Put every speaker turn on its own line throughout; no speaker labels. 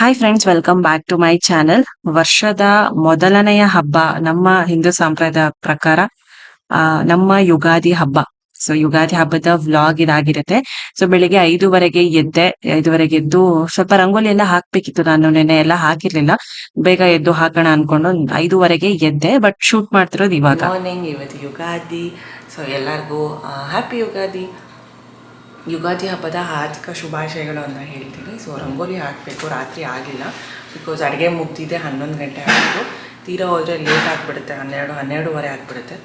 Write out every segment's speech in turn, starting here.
Hi friends welcome back to my channel ವರ್ಷದ ಮೊದಲನೆಯ ಹಬ್ಬ ನಮ್ಮ ಹಿಂದೂ ಸಂಪ್ರದಾಯ ಪ್ರಕಾರ ನಮ್ಮ ಯುಗಾದಿ ಹಬ್ಬ. ಸೊ ಯುಗಾದಿ ಹಬ್ಬದ ವ್ಲಾಗ್ ಇದಾಗಿರುತ್ತೆ. ಸೊ ಬೆಳಿಗ್ಗೆ ಐದುವರೆಗೆ ಎದ್ದೆ, ಐದುವರೆಗೆ ಎದ್ದು ಸ್ವಲ್ಪ ರಂಗೋಲಿ ಎಲ್ಲ ಹಾಕ್ಬೇಕಿತ್ತು. ನಾನು ನೆನೆ ಎಲ್ಲ ಹಾಕಿರ್ಲಿಲ್ಲ. ಬೇಗ ಎದ್ದು ಹಾಕೋಣ ಅನ್ಕೊಂಡು ಐದುವರೆಗೆ ಎದ್ದೆ ಬಟ್ ಶೂಟ್ ಮಾಡ್ತಿರೋದು ಇವಾಗ.
ಇವತ್ತು ಯುಗಾದಿ. ಸೊ ಎಲ್ಲರಿಗೂ ಹ್ಯಾಪಿ ಯುಗಾದಿ. ಯುಗಾದಿ ಹಬ್ಬದ ಹಾರ್ದಿಕ ಶುಭಾಶಯಗಳು ಅಂತ ಹೇಳ್ತೀನಿ. ಸೊ ರಂಗೋಲಿ ಹಾಕಬೇಕು, ರಾತ್ರಿ ಆಗಿಲ್ಲ. ಬಿಕಾಸ್ ಅಡುಗೆ ಮುಗ್ದಿದೆ, ಹನ್ನೊಂದು ಗಂಟೆ ಆಗಿತ್ತು ತೀರಾ ಹೋದರೆ ಲೇಟ್ ಆಗಿಬಿಡುತ್ತೆ, ಹನ್ನೆರಡು, ಹನ್ನೆರಡುವರೆ ಆಗಿಬಿಡುತ್ತೆ.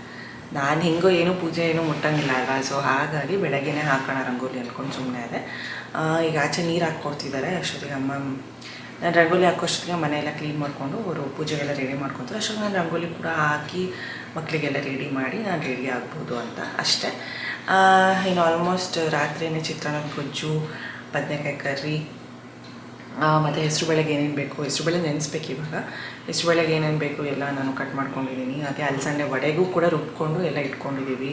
ನಾನು ಹೆಂಗೋ ಏನು ಪೂಜೆ ಏನು ಮುಟ್ಟಂಗಿಲ್ಲ ಅಲ್ವಾ? ಸೊ ಹಾಗಾಗಿ ಬೆಳಗ್ಗೆನೇ ಹಾಕೋಣ ರಂಗೋಲಿ ಅಂದ್ಕೊಂಡು ಸುಮ್ಮನೆ ಇದೆ ಈಗ ಆಚೆ ನೀರು ಹಾಕ್ಕೊಡ್ತಿದ್ದಾರೆ ಅಷ್ಟೊತ್ತಿಗೆ ಅಮ್ಮ, ನಾನು ರಂಗೋಲಿ ಹಾಕೋಷ್ಟೊತ್ತಿಗೆ ಮನೆಯೆಲ್ಲ ಕ್ಲೀನ್ ಮಾಡಿಕೊಂಡು ಅವರು ಪೂಜೆಗೆಲ್ಲ ರೆಡಿ ಮಾಡ್ಕೊತಾರೆ. ಅಷ್ಟೊತ್ತಿಗೆ ನಾನು ರಂಗೋಲಿ ಕೂಡ ಹಾಕಿ ಮಕ್ಕಳಿಗೆಲ್ಲ ರೆಡಿ ಮಾಡಿ ನಾನು ರೆಡಿ ಆಗ್ಬೋದು ಅಂತ. ಅಷ್ಟೇ. ಇನ್ನು ಆಲ್ಮೋಸ್ಟ್ ರಾತ್ರಿನೇ ಚಿತ್ರಾನ್ನದ ಗೊಜ್ಜು, ಬದನೆಕಾಯಿ ಕರ್ರಿ ಮತ್ತು ಹೆಸರು ಬೇಳೆಗೆ ಏನೇನು ಬೇಕು, ಹೆಸರು ಬೇಳೆ ನೆನೆಸ್ಬೇಕು ಇವಾಗ. ಹೆಸರು ಬೆಳಗ್ಗೆ ಏನೇನು ಬೇಕು ಎಲ್ಲ ನಾನು ಕಟ್ ಮಾಡ್ಕೊಂಡಿದ್ದೀನಿ. ಅದೇ ಅಲಸಂಡೆ ವಡೆಗೂ ಕೂಡ ರುಬ್ಕೊಂಡು ಎಲ್ಲ ಇಟ್ಕೊಂಡಿದ್ದೀವಿ.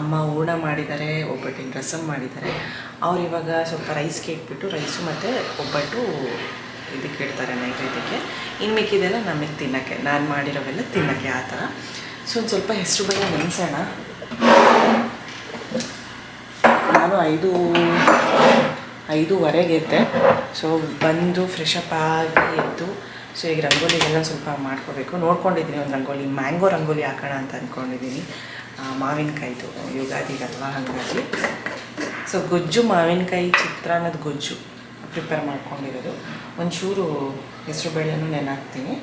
ಅಮ್ಮ ಹೂರ್ಣ ಮಾಡಿದ್ದಾರೆ, ಒಬ್ಬಟ್ಟಿನ ರಸಮ್ ಮಾಡಿದ್ದಾರೆ. ಅವ್ರು ಇವಾಗ ಸ್ವಲ್ಪ ರೈಸ್ಗೆ ಇಟ್ಬಿಟ್ಟು ರೈಸು ಮತ್ತು ಒಬ್ಬಟ್ಟು ಇದಕ್ಕೆ ಇಡ್ತಾರೆ ನೈವೇದ್ಯಕ್ಕೆ. ಇನ್ನು ಮಿಕ್ಕಿದೆಲ್ಲ ನಮಗೆ ತಿನ್ನೋಕ್ಕೆ, ನಾನು ಮಾಡಿರೋವೆಲ್ಲ ತಿನ್ನೋಕ್ಕೆ ಆ ಥರ. ಸೊ ಒಂದು ಸ್ವಲ್ಪ ಹೆಸರು ಬೇಳೆ ನೆನೆಸೋಣ. ನಾನು ಐದು, ಐದೂವರೆಗೆ ಇದ್ದೆ ಸೊ ಬಂದು ಫ್ರೆಶ್ ಆಗಿ ಎದ್ದು ಸೊ ಈಗ ರಂಗೋಲಿಗೆಲ್ಲ ಸ್ವಲ್ಪ ಮಾಡ್ಕೋಬೇಕು. ನೋಡ್ಕೊಂಡಿದ್ದೀನಿ ಒಂದು ರಂಗೋಲಿ, ಮ್ಯಾಂಗೋ ರಂಗೋಲಿ ಹಾಕೋಣ ಅಂತ ಅಂದ್ಕೊಂಡಿದ್ದೀನಿ ಮಾವಿನಕಾಯಿದು ಯುಗಾದಿಗಲ್ವ ಹಾಗಾಗಿ. ಸೊ ಗೊಜ್ಜು, ಮಾವಿನಕಾಯಿ ಚಿತ್ರಾನ್ನದ ಗೊಜ್ಜು ಪ್ರಿಪೇರ್ ಮಾಡ್ಕೊಂಡಿರೋದು. ಒಂಚೂರು ಹೆಸರು ಬೇಳೆನೂ ನೆನಾಕ್ತೀನಿ.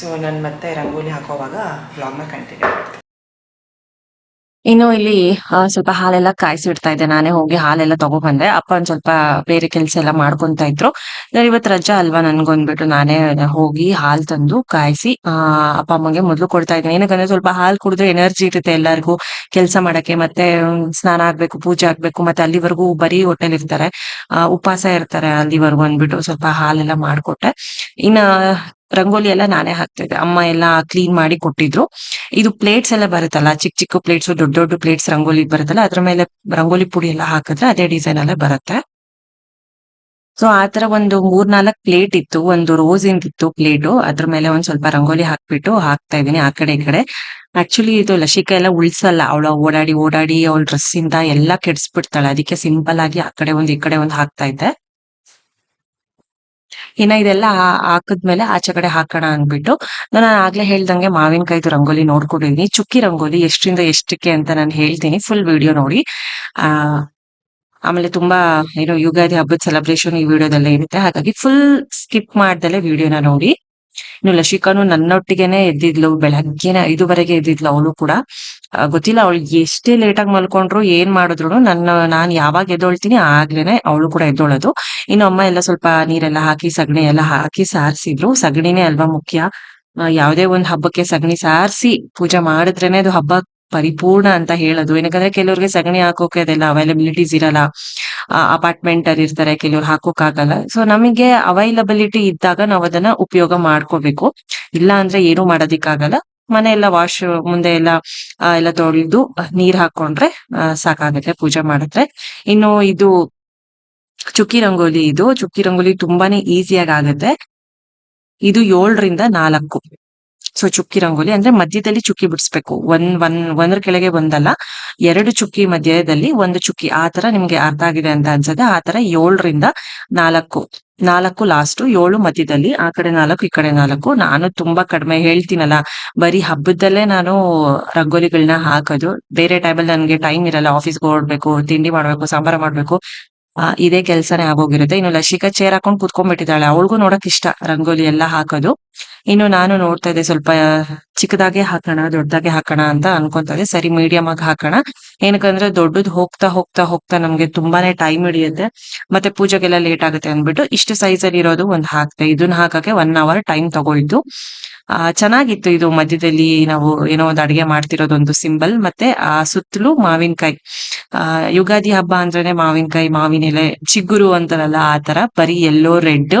ಸೊ ನಾನು ಮತ್ತೆ ರಂಗೋಲಿ ಹಾಕೋವಾಗ ವ್ಲಾಗ್ನ ಕಂಟಿನ್ಯೂ ಮಾಡ್ತೀನಿ.
ಇನ್ನು ಇಲ್ಲಿ ಸ್ವಲ್ಪ ಹಾಲೆಲ್ಲ ಕಾಯಿಸಿಡ್ತಾ ಇದ್ದೆ. ನಾನೇ ಹೋಗಿ ಹಾಲೆಲ್ಲ ತಗೊಬಂದೆ. ಅಪ್ಪ ಒಂದ್ ಸ್ವಲ್ಪ ಬೇರೆ ಕೆಲಸ ಎಲ್ಲ ಮಾಡ್ಕೊಂತ ಇದ್ರು. ಇವತ್ ರಜಾ ಅಲ್ವಾ ನನ್ಗೊಂದ್ಬಿಟ್ಟು ನಾನೇ ಹೋಗಿ ಹಾಲ್ ತಂದು ಕಾಯಿಸಿ, ಆ, ಅಪ್ಪ ಅಮ್ಮಗೆ ಮೊದ್ಲು ಕೊಡ್ತಾ ಇದ್ದೀನಿ. ಏನಕ್ಕಂದ್ರೆ ಸ್ವಲ್ಪ ಹಾಲ್ ಕುಡಿದ್ರೆ ಎನರ್ಜಿ ಇರುತ್ತೆ ಎಲ್ಲರಿಗೂ. ಕೆಲಸ ಮಾಡಕ್ಕೆ ಮತ್ತೆ ಸ್ನಾನ ಆಗ್ಬೇಕು, ಪೂಜೆ ಆಗ್ಬೇಕು, ಮತ್ತೆ ಅಲ್ಲಿವರೆಗೂ ಬರೀ ಹೋಟೆಲ್ ಇರ್ತಾರೆ. ಆ, ಉಪವಾಸ ಇರ್ತಾರೆ ಅಲ್ಲಿವರೆಗೂ ಅಂದ್ಬಿಟ್ಟು ಸ್ವಲ್ಪ ಹಾಲೆಲ್ಲ ಮಾಡ್ಕೊಟ್ಟೆ. ಇನ್ನ ರಂಗೋಲಿ ಎಲ್ಲ ನಾನೇ ಹಾಕ್ತಿದ್ದೆ. ಅಮ್ಮ ಎಲ್ಲ ಕ್ಲೀನ್ ಮಾಡಿ ಕೊಟ್ಟಿದ್ರು. ಇದು ಪ್ಲೇಟ್ಸ್ ಎಲ್ಲ ಬರುತ್ತಲ್ಲ ಚಿಕ್ಕ ಚಿಕ್ಕ ಪ್ಲೇಟ್ಸ್ ದೊಡ್ಡ ದೊಡ್ಡ ಪ್ಲೇಟ್ಸ್ ರಂಗೋಲಿ ಬರುತ್ತಲ್ಲ, ಅದ್ರ ಮೇಲೆ ರಂಗೋಲಿ ಪುಡಿ ಎಲ್ಲ ಹಾಕಿದ್ರೆ ಅದೇ ಡಿಸೈನ್ ಎಲ್ಲ ಬರುತ್ತೆ. ಸೊ ಆತರ ಒಂದು ಮೂರ್ನಾಲ್ಕು ಪ್ಲೇಟ್ ಇತ್ತು, ಒಂದು ರೋಸ್ ಇತ್ತು ಪ್ಲೇಟು ಅದ್ರ ಮೇಲೆ ಒಂದ್ ಸ್ವಲ್ಪ ರಂಗೋಲಿ ಹಾಕ್ಬಿಟ್ಟು ಹಾಕ್ತಾ ಇದೀನಿ ಆ ಕಡೆ ಈ ಕಡೆ. ಆಕ್ಚುಲಿ ಇದು ಲಸಿಕಾ ಎಲ್ಲ ಉಳ್ಸಲ್ಲ. ಅವಳ ಓಡಾಡಿ ಓಡಾಡಿ ಅವಳ ಡ್ರೆಸ್ ಇಂದ ಎಲ್ಲ ಕೆಡ್ಸ್ಬಿಡ್ತಾಳೆ. ಅದಕ್ಕೆ ಸಿಂಪಲ್ ಆಗಿ ಆ ಕಡೆ ಒಂದ್ ಈ ಕಡೆ ಒಂದ್ ಹಾಕ್ತಾ ಇದ್ದೆ. ಇನ್ನ ಇದೆಲ್ಲ ಹಾಕದ್ಮೇಲೆ ಆಚೆ ಕಡೆ ಹಾಕೋಣ ಅಂದ್ಬಿಟ್ಟು ನಾನು ಆಗ್ಲೇ ಹೇಳ್ದಂಗೆ ಮಾವಿನಕಾಯ್ದು ರಂಗೋಲಿ ನೋಡ್ಕೊಂಡಿದೀನಿ. ಚುಕ್ಕಿ ರಂಗೋಲಿ ಎಷ್ಟ್ರಿಂದ ಎಷ್ಟಕ್ಕೆ ಅಂತ ನಾನು ಹೇಳ್ತೀನಿ. ಫುಲ್ ವಿಡಿಯೋ ನೋಡಿ. ಆ, ಆಮೇಲೆ ತುಂಬಾ ಏನೋ ಯುಗಾದಿ ಹಬ್ಬದ ಸೆಲೆಬ್ರೇಷನ್ ಈ ವಿಡಿಯೋದಲ್ಲೇ ಇರುತ್ತೆ. ಹಾಗಾಗಿ ಫುಲ್ ಸ್ಕಿಪ್ ಮಾಡ್ದಲೆ ವಿಡಿಯೋನ ನೋಡಿ. ಇನ್ನು ಲಶಿಕಾನು ನನ್ನೊಟ್ಟಿಗೆನೆ ಎದ್ದಿದ್ಲು, ಬೆಳಗ್ಗೆನೆ ಐದುವರೆಗೆ ಎದ್ದಿದ್ಲು ಅವಳು ಕೂಡ. ಗೊತ್ತಿಲ್ಲ ಅವಳು ಎಷ್ಟೇ ಲೇಟ್ ಆಗಿ ಮಲ್ಕೊಂಡ್ರು ಏನ್ ಮಾಡಿದ್ರು ನನ್ನ, ನಾನ್ ಯಾವಾಗ ಎದ್ದೊಳ್ತೀನಿ ಆಗ್ಲೇನೆ ಅವಳು ಕೂಡ ಎದ್ದೊಳೋದು. ಇನ್ನು ಅಮ್ಮ ಎಲ್ಲ ಸ್ವಲ್ಪ ನೀರೆಲ್ಲ ಹಾಕಿ, ಸಗಣಿ ಎಲ್ಲ ಹಾಕಿ ಸಾರಿಸಿದ್ರು. ಸಗಣಿನೇ ಅಲ್ವಾ ಮುಖ್ಯ. ಯಾವುದೇ ಒಂದ್ ಹಬ್ಬಕ್ಕೆ ಸಗಣಿ ಸಾರಿಸಿ ಪೂಜೆ ಮಾಡಿದ್ರೇನೆ ಅದು ಹಬ್ಬ ಪರಿಪೂರ್ಣ ಅಂತ ಹೇಳೋದು. ಏನಕಂದ್ರೆ ಕೆಲವ್ರಿಗೆ ಸಗಣಿ ಹಾಕೋಕೆ ಅದೆಲ್ಲ ಅವೈಲಬಿಲಿಟೀಸ್ ಇರಲ್ಲ. ಅಪಾರ್ಟ್ಮೆಂಟ್ ಅಲ್ಲಿ ಇರ್ತಾರೆ, ಕೆಲವ್ರು ಹಾಕೋಕ್ ಆಗಲ್ಲ ಸೊ ನಮಗೆ ಅವೈಲಬಿಲಿಟಿ ಇದ್ದಾಗ ನಾವು ಅದನ್ನ ಉಪಯೋಗ ಮಾಡ್ಕೋಬೇಕು. ಇಲ್ಲ ಅಂದ್ರೆ ಏನು ಮಾಡೋದಿಕ್ಕಾಗಲ್ಲ. ಮನೆ ಎಲ್ಲ ವಾಶ್ ಮುಂದೆ ಎಲ್ಲ ಎಲ್ಲ ತೊಳೆದು ನೀರ್ ಹಾಕೊಂಡ್ರೆ ಸಾಕಾಗತ್ತೆ ಪೂಜೆ ಮಾಡಿದ್ರೆ. ಇನ್ನು ಇದು ಚುಕ್ಕಿ ರಂಗೋಲಿ ಇದು. ಚುಕ್ಕಿ ರಂಗೋಲಿ ತುಂಬಾನೇ ಈಸಿಯಾಗಿ ಆಗುತ್ತೆ. ಇದು ಏಳರಿಂದ ನಾಲ್ಕು. ಸೊ ಚುಕ್ಕಿ ರಂಗೋಲಿ ಅಂದ್ರೆ ಮಧ್ಯದಲ್ಲಿ ಚುಕ್ಕಿ ಬಿಡಿಸ್ಬೇಕು. ಒಂದ್ ಒನ್, ಒಂದ್ರ ಕೆಳಗೆ ಒಂದಲ್ಲ, ಎರಡು ಚುಕ್ಕಿ ಮಧ್ಯದಲ್ಲಿ ಒಂದು ಚುಕ್ಕಿ. ಆ ತರ ನಿಮ್ಗೆ ಅರ್ಥ ಆಗಿದೆ ಅಂತ ಅನ್ಸುತ್ತೆ ಆ ತರ ಏಳರಿಂದ ನಾಲ್ಕು ನಾಲ್ಕು ಲಾಸ್ಟ್ ಏಳು ಮಧ್ಯದಲ್ಲಿ, ಆ ಕಡೆ ನಾಲ್ಕು, ಈ ಕಡೆ ನಾಲ್ಕು. ನಾನು ತುಂಬಾ ಕಡಿಮೆ ಹೇಳ್ತೀನಲ್ಲ, ಬರೀ ಹಬ್ಬದಲ್ಲೇ ನಾನು ರಂಗೋಲಿಗಳನ್ನ ಹಾಕೋದು. ಬೇರೆ ಟೈಮಲ್ಲಿ ನನ್ಗೆ ಟೈಮ್ ಇರಲ್ಲ ಆಫೀಸ್ಗೆ ಹೊರಡ್ಬೇಕು ತಿಂಡಿ ಮಾಡ್ಬೇಕು, ಸಾಂಬಾರ ಮಾಡ್ಬೇಕು. ಆ, ಇದೇ ಕೆಲ್ಸನೇ ಆಗೋಗಿರುತ್ತೆ. ಇನ್ನು ಲಶಿಕಾ ಚೇರ್ ಹಾಕೊಂಡ್ ಕೂತ್ಕೊಂಡ್ಬಿಟ್ಟಿದ್ದಾಳೆ ಅವಳಿಗೂ ನೋಡಕ್ ಇಷ್ಟ ರಂಗೋಲಿ ಎಲ್ಲಾ ಹಾಕೋದು. ಇನ್ನು ನಾನು ನೋಡ್ತಾ ಇದ್ದೆ ಸ್ವಲ್ಪ ಚಿಕ್ಕದಾಗೆ ಹಾಕೋಣ ದೊಡ್ಡದಾಗೆ ಹಾಕೋಣ ಅಂತ ಅನ್ಕೊಂತ ಇದ್ದೆ. ಸರಿ ಮೀಡಿಯಂ ಆಗಿ ಹಾಕೋಣ. ಏನಕ್ಕಂದ್ರೆ ದೊಡ್ಡದ್ ಹೋಗ್ತಾ ಹೋಗ್ತಾ ಹೋಗ್ತಾ ನಮ್ಗೆ ತುಂಬಾನೇ ಟೈಮ್ ಹಿಡಿಯುತ್ತೆ. ಮತ್ತೆ ಪೂಜೆಗೆಲ್ಲ ಲೇಟ್ ಆಗುತ್ತೆ ಅಂದ್ಬಿಟ್ಟು ಇಷ್ಟು ಸೈಜ್ ಅಲ್ಲಿ ಇರೋದು ಒಂದ್ ಹಾಕ್ತೆ ಇದನ್ನ ಹಾಕಕ್ಕೆ ಒನ್ ಅವರ್ ಟೈಮ್ ತಗೊಳ್ತು. ಆ ಚೆನ್ನಾಗಿತ್ತು ಇದು ಮಧ್ಯದಲ್ಲಿ ನಾವು ಏನೋ ಒಂದು ಅಡಿಗೆ ಮಾಡ್ತಿರೋದೊಂದು ಸಿಂಬಲ್ ಮತ್ತೆ ಆ ಸುತ್ತಲೂ ಮಾವಿನಕಾಯಿ. ಆ, ಯುಗಾದಿ ಹಬ್ಬ ಅಂದ್ರೆ ಮಾವಿನಕಾಯಿ ಮಾವಿನ ಎಲೆ, ಚಿಗುರು ಅಂತಾರಲ್ಲ ಆ ತರ. ಬರೀ ಎಲ್ಲೋ ರೆಡ್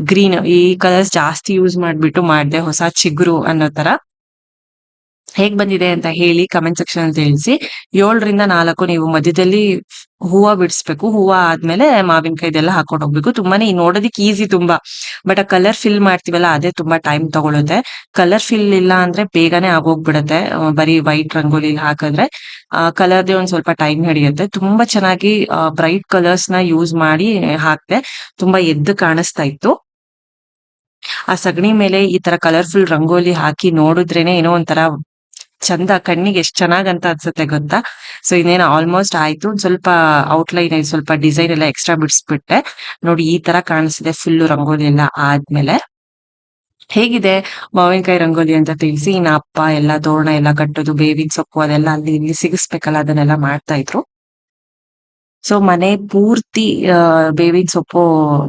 ಗ್ರೀನ್ ಈ ಕಲರ್ಸ್ ಜಾಸ್ತಿ ಯೂಸ್ ಮಾಡ್ಬಿಟ್ಟು ಮಾಡ್ದೆ ಹೊಸ ಚಿಗುರು ಅನ್ನೋ ತರ. ಹೇಗ್ ಬಂದಿದೆ ಅಂತ ಹೇಳಿ ಕಮೆಂಟ್ ಸೆಕ್ಷನ್ ಅಲ್ಲಿ ತಿಳಿಸಿ. ಏಳರಿಂದ ನಾಲ್ಕು ನೀವು ಮಧ್ಯದಲ್ಲಿ ಹೂವ ಬಿಡಿಸ್ಬೇಕು. ಹೂವ ಆದ್ಮೇಲೆ ಮಾವಿನಕಾಯ್ದೆಲ್ಲ ಹಾಕೊಂಡು ಹೋಗ್ಬೇಕು. ತುಂಬಾನೇ ನೋಡೋದಿಕ್ ಈಸಿ ತುಂಬಾ. ಬಟ್ ಆ ಕಲರ್ ಫಿಲ್ ಮಾಡ್ತೀವಲ್ಲ, ಅದೇ ತುಂಬಾ ಟೈಮ್ ತಗೊಳುತ್ತೆ. ಕಲರ್ ಫಿಲ್ ಇಲ್ಲ ಅಂದ್ರೆ ಬೇಗನೆ ಆಗೋಗ್ಬಿಡತ್ತೆ. ಬರೀ ವೈಟ್ ರಂಗೋಲಿ ಹಾಕಿದ್ರೆ. ಆ ಕಲರ್ದೇ ಒಂದ್ ಸ್ವಲ್ಪ ಟೈಮ್ ಹಿಡಿಯುತ್ತೆ. ತುಂಬಾ ಚೆನ್ನಾಗಿ ಬ್ರೈಟ್ ಕಲರ್ಸ್ನ ಯೂಸ್ ಮಾಡಿ ಹಾಕ್ದೆ ತುಂಬಾ ಎದ್ದು ಕಾಣಿಸ್ತಾ ಇತ್ತು. ಆ ಸಗಣಿ ಮೇಲೆ ಈ ತರ ಕಲರ್ಫುಲ್ ರಂಗೋಲಿ ಹಾಕಿ ನೋಡಿದ್ರೇನೆ ಏನೋ ಒಂಥರ ಚಂದ ಕಣ್ಣಿಗೆ ಎಷ್ಟ್ ಚೆನ್ನಾಗಂತ ಅನ್ಸುತ್ತೆ ಗೊತ್ತಾ? ಸೊ ಇನ್ನೇನು ಆಲ್ಮೋಸ್ಟ್ ಆಯ್ತು. ಸ್ವಲ್ಪ ಔಟ್ಲೈನ್ ಸ್ವಲ್ಪ ಡಿಸೈನ್ ಎಲ್ಲ ಎಕ್ಸ್ಟ್ರಾ ಬಿಡಿಸ್ಬಿಟ್ಟೆ. ನೋಡಿ, ಈ ತರ ಕಾಣಿಸಿದೆ ಫುಲ್ ರಂಗೋಲಿ ಎಲ್ಲ ಆದ್ಮೇಲೆ. ಹೇಗಿದೆ ಮಾವಿನಕಾಯಿ ರಂಗೋಲಿ ಅಂತ ತಿಳಿಸಿ. ಇನ್ನ ಅಪ್ಪ ಎಲ್ಲ ತೋರಣ ಎಲ್ಲ ಕಟ್ಟೋದು ಬೇವಿನ ಸೊಪ್ಪು ಅದೆಲ್ಲ ಅಲ್ಲಿ ಇಲ್ಲಿ ಸಿಗಿಸ್ಬೇಕಲ್ಲ, ಅದನ್ನೆಲ್ಲ ಮಾಡ್ತಾ ಇದ್ರು. ಸೊ ಮನೆ ಪೂರ್ತಿ ಬೇವಿನ ಸೊಪ್ಪು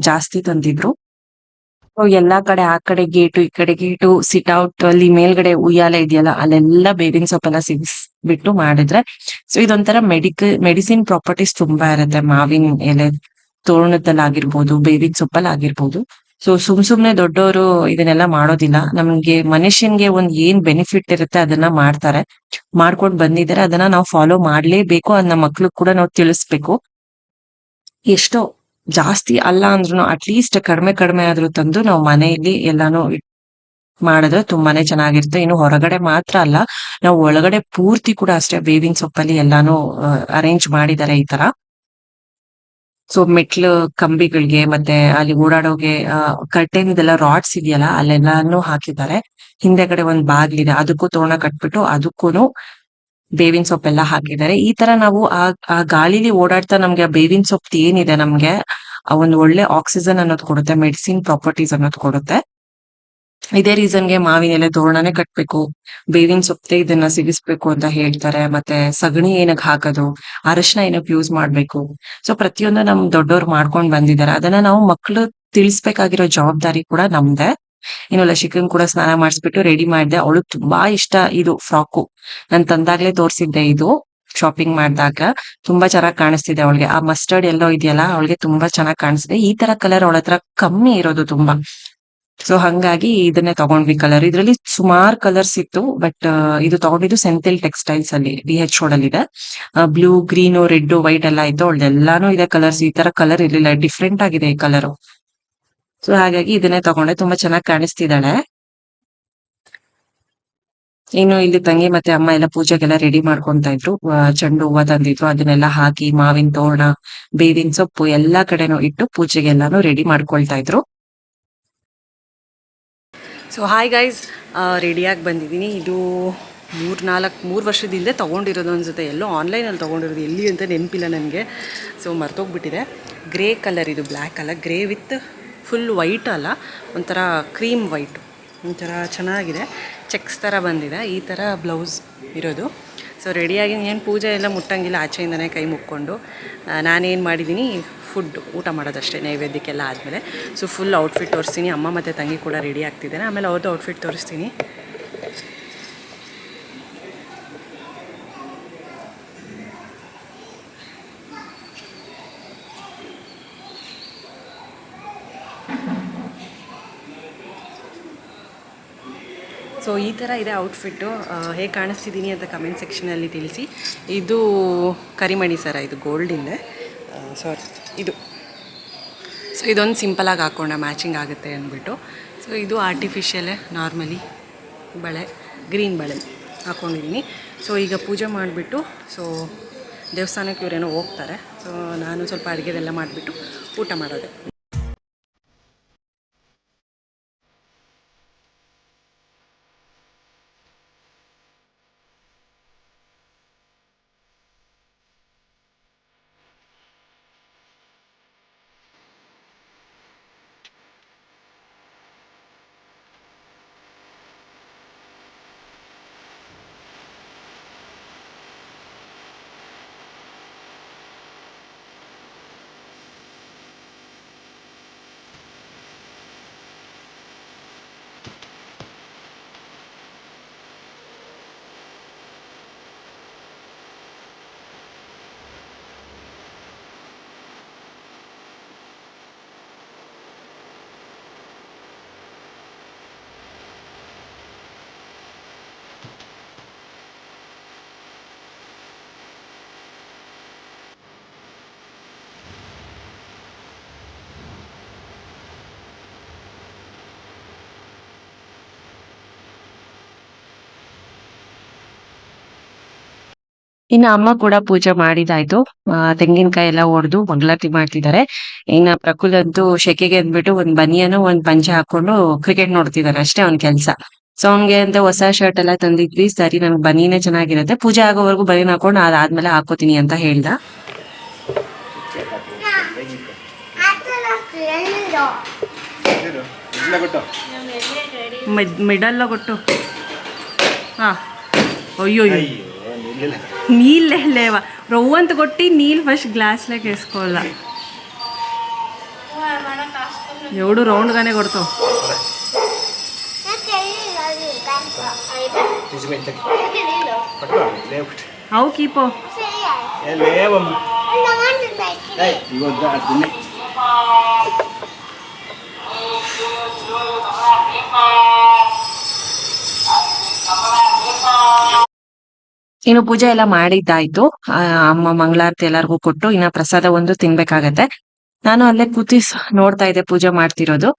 ಜಾಸ್ತಿ ತಂದಿದ್ರು. ಎಲ್ಲಾ ಕಡೆ ಆ ಕಡೆ ಗೇಟು ಈ ಕಡೆ ಗೇಟು ಸಿಟ್ ಔಟ್ ಅಲ್ಲಿ ಮೇಲ್ಗಡೆ ಉಯ್ಯಾಲೆ ಇದೆಯಲ್ಲ, ಅಲ್ಲೆಲ್ಲ ಬೇವಿನ ಸೊಪ್ಪೆಲ್ಲ ಸಿಗಿಸ್ಬಿಟ್ಟು ಮಾಡಿದ್ರೆ. ಸೊ ಇದೊಂಥರ ಮೆಡಿಕಲ್ ಮೆಡಿಸಿನ್ ಪ್ರಾಪರ್ಟೀಸ್ ತುಂಬಾ ಇರುತ್ತೆ. ಮಾವಿನ ಎಲೆ ತೋರಣದಲ್ಲಾಗಿರ್ಬೋದು ಬೇವಿನ ಸೊಪ್ಪಲ್ಲಿ ಆಗಿರ್ಬೋದು ಸೊ ಸುಮ್ ಸುಮ್ನೆ ದೊಡ್ಡವರು ಇದನ್ನೆಲ್ಲ ಮಾಡೋದಿಲ್ಲ. ನಮ್ಗೆ ಮನುಷ್ಯನ್ಗೆ ಒಂದ್ ಏನ್ ಬೆನಿಫಿಟ್ ಇರುತ್ತೆ ಅದನ್ನ ಮಾಡ್ತಾರೆ. ಮಾಡ್ಕೊಂಡ್ ಬಂದಿದ್ದಾರೆ. ಅದನ್ನ ನಾವು ಫಾಲೋ ಮಾಡ್ಲೇಬೇಕು. ಅದ್ ನಮ್ಮ ಮಕ್ಳಿಗೆ ಕೂಡ ನಾವು ತಿಳಿಸ್ಬೇಕು. ಎಷ್ಟೋ ಜಾಸ್ತಿ ಅಲ್ಲ ಅಂದ್ರೂ ಅಟ್ಲೀಸ್ಟ್ ಕಡಿಮೆ ಕಡಿಮೆ ಆದ್ರೂ ತಂದು ನಾವು ಮನೆಯಲ್ಲಿ ಎಲ್ಲಾನು ಮಾಡಿದ್ರೆ ತುಂಬಾನೇ ಚೆನ್ನಾಗಿರುತ್ತೆ. ಇನ್ನು ಹೊರಗಡೆ ಮಾತ್ರ ಅಲ್ಲ, ನಾವು ಒಳಗಡೆ ಪೂರ್ತಿ ಕೂಡ ಅಷ್ಟೇ ಬೇವಿನ ಸೊಪ್ಪಲ್ಲಿ ಎಲ್ಲಾನು ಅರೇಂಜ್ ಮಾಡಿದ್ದಾರೆ ಈ ತರ. ಸೊ ಮೆಟ್ಲು, ಕಂಬಿಗಳಿಗೆ ಮತ್ತೆ ಅಲ್ಲಿ ಓಡಾಡೋಗೆ ಕರ್ಟೆನ್ ಇದೆಲ್ಲ ರಾಡ್ಸ್ ಇದೆಯಲ್ಲ, ಅಲ್ಲೆಲ್ಲಾನು ಹಾಕಿದ್ದಾರೆ. ಹಿಂದೆಗಡೆ ಒಂದ್ ಬಾಗ್ಲಿದೆ, ಅದಕ್ಕೂ ತೋರಣ ಕಟ್ಬಿಟ್ಟು ಅದಕ್ಕೂನು ಬೇವಿನ ಸೊಪ್ಪೆಲ್ಲ ಹಾಕಿದ್ದಾರೆ. ಈ ತರ ನಾವು ಆ ಆ ಗಾಳಿಲಿ ಓಡಾಡ್ತಾ ನಮ್ಗೆ ಆ ಬೇವಿನ ಸೊಪ್ಪು ಏನಿದೆ ನಮ್ಗೆ, ಆ ಒಂದು ಒಳ್ಳೆ ಆಕ್ಸಿಜನ್ ಅನ್ನೋದು ಕೊಡುತ್ತೆ ಮೆಡಿಸಿನ್ ಪ್ರಾಪರ್ಟೀಸ್ ಅನ್ನೋದು ಕೊಡುತ್ತೆ. ಇದೇ ರೀಸನ್ಗೆ ಮಾವಿನ ಎಲೆ ತೋರಣನೆ ಕಟ್ಬೇಕು. ಬೇವಿನ ಸೊಪ್ಪೆ ಇದನ್ನ ಸಿಗಿಸ್ಬೇಕು ಅಂತ ಹೇಳ್ತಾರೆ. ಮತ್ತೆ ಸಗಣಿ ಏನಕ್ ಹಾಕೋದು, ಅರಶಿನ ಏನಕ್ ಯೂಸ್ ಮಾಡ್ಬೇಕು. ಸೊ ಪ್ರತಿಯೊಂದು ನಮ್ ದೊಡ್ಡವ್ರು ಮಾಡ್ಕೊಂಡ್ ಬಂದಿದ್ದಾರೆ. ಅದನ್ನ ನಾವು ಮಕ್ಳು ತಿಳಿಸ್ಬೇಕಾಗಿರೋ ಜವಾಬ್ದಾರಿ ಕೂಡ ನಮ್ದೆ. ಇನ್ನು ಲಸಿಕನ್ ಕೂಡ ಸ್ನಾನ ಮಾಡಿಸ್ಬಿಟ್ಟು ರೆಡಿ ಮಾಡಿದೆ. ಅವಳು ತುಂಬಾ ಇಷ್ಟ ಇದು ಫ್ರಾಕು. ನಾನ್ ತಂದಾಗ್ಲೇ ತೋರ್ಸಿದ್ದೆ ಇದು ಶಾಪಿಂಗ್ ಮಾಡಿದಾಗ. ತುಂಬಾ ಚೆನ್ನಾಗಿ ಕಾಣಿಸ್ತಿದೆ ಅವಳಿಗೆ. ಆ ಮಸ್ಟರ್ಡ್ ಎಲ್ಲೋ ಇದೆಯಲ್ಲ, ಅವಳಿಗೆ ತುಂಬಾ ಚೆನ್ನಾಗಿ ಕಾಣಿಸ್ತಿದೆ. ಈ ತರ ಕಲರ್ ಅವಳ ಹತ್ರ ಕಮ್ಮಿ ಇರೋದು ತುಂಬಾ. ಸೊ ಹಂಗಾಗಿ ಇದನ್ನೇ ತಗೊಂಡ್ವಿ ಕಲರ್ ಇದ್ರಲ್ಲಿ ಸುಮಾರು ಕಲರ್ಸ್ ಇತ್ತು ಬಟ್ ಇದು ತಗೊಂಡಿದ್ದು ಸೆಂಥಿಲ್ ಟೆಕ್ಸ್ಟೈಲ್ಸ್ ಅಲ್ಲಿ ಡಿ ಎಚ್ ಅಲ್ಲಿ ಇದೆ ಬ್ಲೂ ಗ್ರೀನ್ ರೆಡ್ ವೈಟ್ ಎಲ್ಲ ಇತ್ತು ಅವಳ್ದೆಲ್ಲಾನು ಇದೆ ಕಲರ್ಸ್ ಈ ತರ ಕಲರ್ ಇರ್ಲಿಲ್ಲ. ಡಿಫ್ರೆಂಟ್ ಆಗಿದೆ ಈ ಕಲರ್ ಸೊ ಹಾಗಾಗಿ ಇದನ್ನೇ ತಗೊಂಡೆ. ತುಂಬಾ ಚೆನ್ನಾಗಿ ಕಾಣಿಸ್ತಿದ್ದಾಳೆ. ಇನ್ನು ಇಲ್ಲಿ ತಂಗಿ ಮತ್ತೆ ಅಮ್ಮ ಎಲ್ಲ ಪೂಜೆಗೆಲ್ಲ ರೆಡಿ ಮಾಡ್ಕೊಂತ ಇದ್ರು. ಚೆಂಡು ಹೂವ ತಂದಿದ್ರು. ಅದನ್ನೆಲ್ಲ ಹಾಕಿ, ಮಾವಿನ ತೋರಣ, ಬೇವಿನ ಸೊಪ್ಪು ಎಲ್ಲಾ ಕಡೆನೂ ಇಟ್ಟು ಪೂಜೆಗೆಲ್ಲಾನು ರೆಡಿ ಮಾಡ್ಕೊಳ್ತಾ ಇದ್ರು.
ಸೊ ಹಾಯ್ ಗೈಸ್ ರೆಡಿಯಾಗಿ ಬಂದಿದ್ದೀನಿ. ಇದು ಮೂರು ನಾಲ್ಕು, ಮೂರು ವರ್ಷದ ಹಿಂದೆ ತೊಗೊಂಡಿರೋದು ಅನ್ಸುತ್ತೆ. ಎಲ್ಲೋ ಆನ್ಲೈನಲ್ಲಿ ತೊಗೊಂಡಿರೋದು. ಎಲ್ಲಿ ಅಂತ ನೆನಪಿಲ್ಲ ನನಗೆ. ಸೊ ಮರ್ತೋಗ್ಬಿಟ್ಟಿದೆ. ಗ್ರೇ ಕಲರ್ ಇದು. ಬ್ಲ್ಯಾಕ್ ಅಲ್ಲ ಗ್ರೇ ವಿತ್ ಫುಲ್ ವೈಟ್ ಅಲ್ಲ, ಒಂಥರ ಕ್ರೀಮ್ ವೈಟ್, ಒಂಥರ ಚೆನ್ನಾಗಿದೆ. ಚೆಕ್ಸ್ ಥರ ಬಂದಿದೆ, ಈ ಥರ ಬ್ಲೌಸ್ ಇರೋದು. ಸೊ ರೆಡಿಯಾಗಿ ಏನು ಪೂಜೆ ಎಲ್ಲ ಮುಟ್ಟಂಗಿಲ್ಲ, ಆಚೆಯಿಂದನೇ ಕೈ ಮುಕ್ಕೊಂಡು. ನಾನೇನು ಮಾಡಿದ್ದೀನಿ ಫುಡ್ ಊಟ ಮಾಡೋದಷ್ಟೇ, ನೈವೇದ್ಯಕ್ಕೆಲ್ಲ ಆದಮೇಲೆ. ಸೊ ಫುಲ್ ಔಟ್ಫಿಟ್ ತೋರಿಸ್ತೀನಿ, ಅಮ್ಮ ಮತ್ತು ತಂಗಿ ಕೂಡ ರೆಡಿ ಆಗ್ತಿದ್ದೇನೆ ಆಮೇಲೆ ಅವ್ರದ್ದು ಔಟ್ಫಿಟ್ ತೋರಿಸ್ತೀನಿ. ಸೊ ಈ ಥರ ಇದೆ ಔಟ್ಫಿಟ್ಟು ಹೇಗೆ ಕಾಣಿಸ್ತಿದ್ದೀನಿ ಅಂತ ಕಮೆಂಟ್ ಸೆಕ್ಷನಲ್ಲಿ ತಿಳಿಸಿ. ಇದು ಕರಿಮಣಿ ಸರ, ಇದು ಗೋಲ್ಡಿಂದೆ ಸಾರಿ ಇದು. ಸೊ ಇದೊಂದು ಸಿಂಪಲಾಗಿ ಹಾಕೊಂಡ ಮ್ಯಾಚಿಂಗ್ ಆಗುತ್ತೆ ಅಂದ್ಬಿಟ್ಟು. ಸೊ ಇದು ಆರ್ಟಿಫಿಷಿಯಲೇ ನಾರ್ಮಲಿ ಬಳೆ ಗ್ರೀನ್ ಬಳೆ ಹಾಕ್ಕೊಂಡಿದ್ದೀನಿ ಸೊ ಈಗ ಪೂಜೆ ಮಾಡಿಬಿಟ್ಟು ಸೊ ದೇವಸ್ಥಾನಕ್ಕೆ ಇವರೇನೋ ಹೋಗ್ತಾರೆ. ಸೊ ನಾನು ಸ್ವಲ್ಪ ಅಡುಗೆದೆಲ್ಲ ಮಾಡಿಬಿಟ್ಟು ಊಟ ಮಾಡೋದೆ.
ಇನ್ನು ಅಮ್ಮ ಕೂಡ ಪೂಜೆ ಮಾಡಿದಾಯ್ತು. ತೆಂಗಿನಕಾಯಿ ಎಲ್ಲ ಒಡೆದು ಮಂಗಳಾರತಿ ಮಾಡ್ತಿದ್ದಾರೆ. ಇನ್ನ ಪ್ರಕುಲ್ ಅಂತೂ ಶೆಕೆಗೆ ಅಂದ್ಬಿಟ್ಟು ಒಂದ್ ಬನಿಯನು, ಒಂದ್ ಪಂಚೆ ಹಾಕೊಂಡು ಕ್ರಿಕೆಟ್ ನೋಡ್ತಿದ್ದಾರೆ ಅಷ್ಟೇ ಅವ್ನ್ ಕೆಲ್ಸ. ಸೊ ಅವ್ನ್ಗೆ ಅಂತ ಹೊಸ ಶರ್ಟ್ ಎಲ್ಲ ತಂದಿದ್ವಿ. ಸರಿ, ನನ್ಗೆ ಬನಿನೇ ಚೆನ್ನಾಗಿರುತ್ತೆ. ಪೂಜೆ ಆಗೋವರೆಗೂ ಬನಿನ ಹಾಕೊಂಡು ಅದಾದ್ಮೇಲೆ ಹಾಕೋತೀನಿ ಅಂತ ಹೇಳ್ದ. ಮಿಡಲ್ ಕೊಟ್ಟು ಹಾ. ಅಯ್ಯೋ నీళ్ళు లేవా రవ్వు అంత కొట్టి నీళ్ళు ఫస్ట్ గ్లాస్లోకి వేసుకోవాలా. ఎవడు రౌండ్గానే కొడతావు. అవు కీపో లేవమ్మా. ಇನ್ನು ಪೂಜೆ ಎಲ್ಲ ಮಾಡಿದ್ದಾಯ್ತು. ಆ, ಅಮ್ಮ ಮಂಗಳಾರತಿ ಎಲ್ಲರಿಗೂ ಕೊಟ್ಟು ಇನ್ನ ಪ್ರಸಾದ ಒಂದು ತಿನ್ಬೇಕಾಗತ್ತೆ. ನಾನು ಅಲ್ಲೇ ಕೂತಿ ನೋಡ್ತಾ ಇದ್ದೆ ಪೂಜೆ ಮಾಡ್ತಿರೋದು.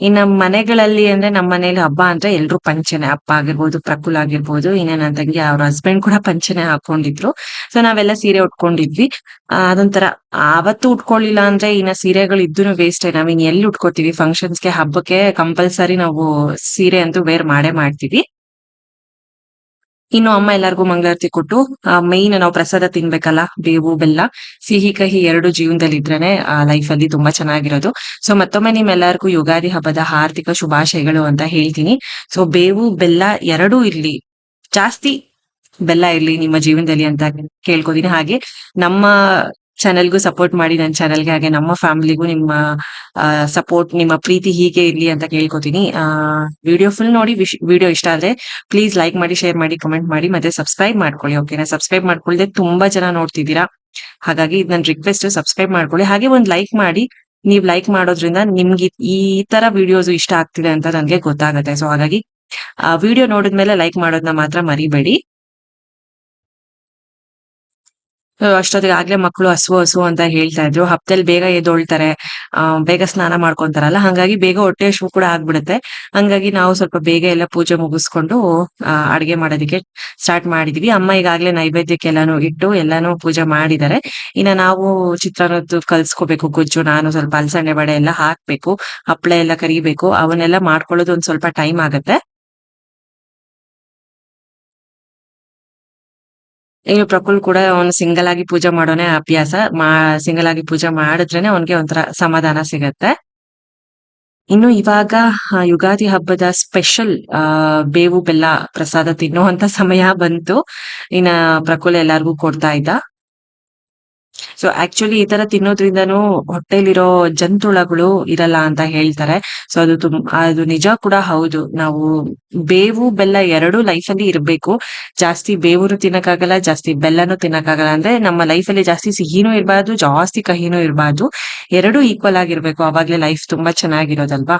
ಇನ್ನ ಮನೆಗಳಲ್ಲಿ ಅಂದ್ರೆ ನಮ್ಮ ಮನೇಲಿ ಹಬ್ಬ ಅಂದ್ರೆ ಎಲ್ರು ಪಂಚನೆ ಅಪ್ಪ ಆಗಿರ್ಬೋದು ಪ್ರಕುಲ್ ಆಗಿರ್ಬೋದು ಇನ್ನ ನನ್ನ ತಂಗಿ ಅವ್ರ ಹಸ್ಬೆಂಡ್ ಕೂಡ ಪಂಚನೆ ಹಾಕೊಂಡಿದ್ರು. ಸೊ ನಾವೆಲ್ಲ ಸೀರೆ ಉಟ್ಕೊಂಡಿದ್ವಿ. ಅದೊಂಥರ ಅವತ್ತು ಉಟ್ಕೊಳ್ಳಿಲ್ಲ ಅಂದ್ರೆ ಇನ್ನ ಸೀರೆಗಳು ಇದ್ದೂ ವೇಸ್ಟ್ ನಾವ್ ಇನ್ ಎಲ್ಲಿ ಉಟ್ಕೋತೀವಿ? ಫಂಕ್ಷನ್ಸ್ಗೆ ಹಬ್ಬಕ್ಕೆ ಕಂಪಲ್ಸರಿ ನಾವು ಸೀರೆ ಅಂತೂ ವೇರ್ ಮಾಡೇ ಮಾಡ್ತೀವಿ. ಇನ್ನು ಅಮ್ಮ ಎಲ್ಲಾರ್ಗೂ ಮಂಗಳಾರತಿ ಕೊಟ್ಟು ಮೈನ್ ನಾವು ಪ್ರಸಾದ ತಿನ್ಬೇಕಲ್ಲ, ಬೇವು, ಬೆಲ್ಲ ಸಿಹಿ ಕಹಿ ಎರಡು ಜೀವನದಲ್ಲಿ ಇದ್ರೇನೆ ಲೈಫ್ ಅಲ್ಲಿ ತುಂಬಾ ಚೆನ್ನಾಗಿರೋದು. ಸೊ ಮತ್ತೊಮ್ಮೆ ನಿಮ್ಮೆಲ್ಲರಿಗೂ ಯುಗಾದಿ ಹಬ್ಬದ ಹಾರ್ದಿಕ ಶುಭಾಶಯಗಳು ಅಂತ ಹೇಳ್ತೀನಿ. ಸೊ ಬೇವು, ಬೆಲ್ಲ ಎರಡೂ ಇರ್ಲಿ. ಜಾಸ್ತಿ ಬೆಲ್ಲ ಇರ್ಲಿ ನಿಮ್ಮ ಜೀವನದಲ್ಲಿ ಅಂತ ಕೇಳ್ಕೊತೀನಿ. ಹಾಗೆ ನಮ್ಮ ಚಾನೆಲ್ಗೂ ಸಪೋರ್ಟ್ ಮಾಡಿ ನನ್ನ ಚಾನೆಲ್ಗೆ ಹಾಗೆ ನಮ್ಮ ಫ್ಯಾಮಿಲಿಗೂ ನಿಮ್ಮ ಸಪೋರ್ಟ್ ನಿಮ್ಮ ಪ್ರೀತಿ ಹೀಗೆ ಇರಲಿ ಅಂತ ಕೇಳ್ಕೊತೀನಿ. ವಿಡಿಯೋ ಫುಲ್ ನೋಡಿ ವಿಡಿಯೋ ಇಷ್ಟ ಆದ್ರೆ ಪ್ಲೀಸ್ ಲೈಕ್ ಮಾಡಿ ಶೇರ್ ಮಾಡಿ ಕಮೆಂಟ್ ಮಾಡಿ, ಮತ್ತೆ ಸಬ್ಸ್ಕ್ರೈಬ್ ಮಾಡ್ಕೊಳ್ಳಿ ಓಕೆನಾ ಸಬ್ಸ್ಕ್ರೈಬ್ ಮಾಡ್ಕೊಳ್ಳದೆ ತುಂಬಾ ಜನ ನೋಡ್ತಿದ್ದೀರಾ. ಹಾಗಾಗಿ ನನ್ನ ರಿಕ್ವೆಸ್ಟ್ ಸಬ್ಸ್ಕ್ರೈಬ್ ಮಾಡ್ಕೊಳ್ಳಿ. ಹಾಗೆ ಒಂದು ಲೈಕ್ ಮಾಡಿ, ನೀವ್ ಲೈಕ್ ಮಾಡೋದ್ರಿಂದ ನಿಮ್ಗೆ ಈ ತರ ವಿಡಿಯೋಸ್ ಇಷ್ಟ ಆಗ್ತಿದೆ ಅಂತ ನನಗೆ ಗೊತ್ತಾಗುತ್ತೆ. ಸೊ ಹಾಗಾಗಿ ವಿಡಿಯೋ ನೋಡಿದ್ಮೇಲೆ ಲೈಕ್ ಮಾಡೋದನ್ನ ಮಾತ್ರ ಮರಿಬೇಡಿ. ಅಷ್ಟೊತ್ತಿಗೆ ಆಗ್ಲೇ ಮಕ್ಕಳು ಹಸು ಹಸು ಅಂತ ಹೇಳ್ತಾ ಇದ್ರು. ಹಬ್ಬದಲ್ಲಿ ಬೇಗ ಎದ್ದೊಳ್ತಾರೆ. ಆ, ಬೇಗ ಸ್ನಾನ ಮಾಡ್ಕೊಂತಾರಲ್ಲ, ಹಂಗಾಗಿ ಬೇಗ ಹೊಟ್ಟೆ ಹಸಿವು ಕೂಡ ಆಗ್ಬಿಡುತ್ತೆ. ಹಂಗಾಗಿ ನಾವು ಸ್ವಲ್ಪ ಬೇಗ ಎಲ್ಲ ಪೂಜೆ ಮುಗಿಸ್ಕೊಂಡು ಅಡ್ಗೆ ಮಾಡೋದಕ್ಕೆ ಸ್ಟಾರ್ಟ್ ಮಾಡಿದೀವಿ. ಅಮ್ಮ ಈಗಾಗ್ಲೇ ನೈವೇದ್ಯಕ್ಕೆಲ್ಲಾನು ಇಟ್ಟು ಎಲ್ಲಾನು ಪೂಜೆ ಮಾಡಿದ್ದಾರೆ ಇನ್ನ ನಾವು ಚಿತ್ರಾನ್ನದ್ದು ಕಲ್ಸ್ಕೋಬೇಕು. ಗೊಜ್ಜು, ನಾನು ಸ್ವಲ್ಪ ಅಲ್ಸಂಡೆ ಬಡೆ ಎಲ್ಲ ಹಾಕ್ಬೇಕು. ಹಪ್ಳ ಎಲ್ಲ ಕರಿಬೇಕು. ಅವನ್ನೆಲ್ಲ ಮಾಡ್ಕೊಳ್ಳೋದು ಒಂದ್ ಸ್ವಲ್ಪ ಟೈಮ್ ಆಗತ್ತೆ. ಇನ್ನು ಪ್ರಕುಲ್ ಕೂಡ ಅವನು ಸಿಂಗಲ್ ಆಗಿ ಪೂಜೆ ಮಾಡೋನೆ ಅಭ್ಯಾಸ. ಮಾ ಸಿಂಗಲ್ ಆಗಿ ಪೂಜೆ ಮಾಡಿದ್ರೇನೆ ಅವನ್ಗೆ ಒಂಥರ ಸಮಾಧಾನ ಸಿಗತ್ತೆ. ಇನ್ನು ಇವಾಗ ಯುಗಾದಿ ಹಬ್ಬದ ಸ್ಪೆಷಲ್ ಬೇವು ಬೆಲ್ಲ ಪ್ರಸಾದ ತಿನ್ನುವಂತ ಸಮಯ ಬಂತು. ಇನ್ನ ಪ್ರಕುಲ್ ಎಲ್ಲಾರ್ಗೂ ಕೊಡ್ತಾ ಇದ್ದ. ಸೊ ಆಕ್ಚುಲಿ ಈ ತರ ತಿನ್ನೋದ್ರಿಂದನು ಹೊಟ್ಟೆಲಿರೋ ಜಂತುಳಗಳು ಇರಲ್ಲ ಅಂತ ಹೇಳ್ತಾರೆ. ಸೊ ಅದು ತುಂಬ ಅದು ನಿಜ ಕೂಡ ಹೌದು. ನಾವು ಬೇವು, ಬೆಲ್ಲ ಎರಡೂ ಲೈಫ್ ಅಲ್ಲಿ ಇರ್ಬೇಕು. ಜಾಸ್ತಿ ಬೇವುನು ತಿನ್ನಕ್ಕಾಗಲ್ಲ, ಜಾಸ್ತಿ ಬೆಲ್ಲನು ತಿನ್ನಕ್ಕಾಗಲ್ಲ. ಅಂದ್ರೆ ನಮ್ಮ ಲೈಫ್ ಅಲ್ಲಿ ಜಾಸ್ತಿ ಸಿಹಿನೂ ಇರಬಾರ್ದು, ಜಾಸ್ತಿ ಕಹಿನೂ ಇರಬಾರ್ದು. ಎರಡು ಈಕ್ವಲ್ ಆಗಿರ್ಬೇಕು. ಅವಾಗ್ಲೇ ಲೈಫ್ ತುಂಬಾ ಚೆನ್ನಾಗಿರೋದಲ್ವಾ?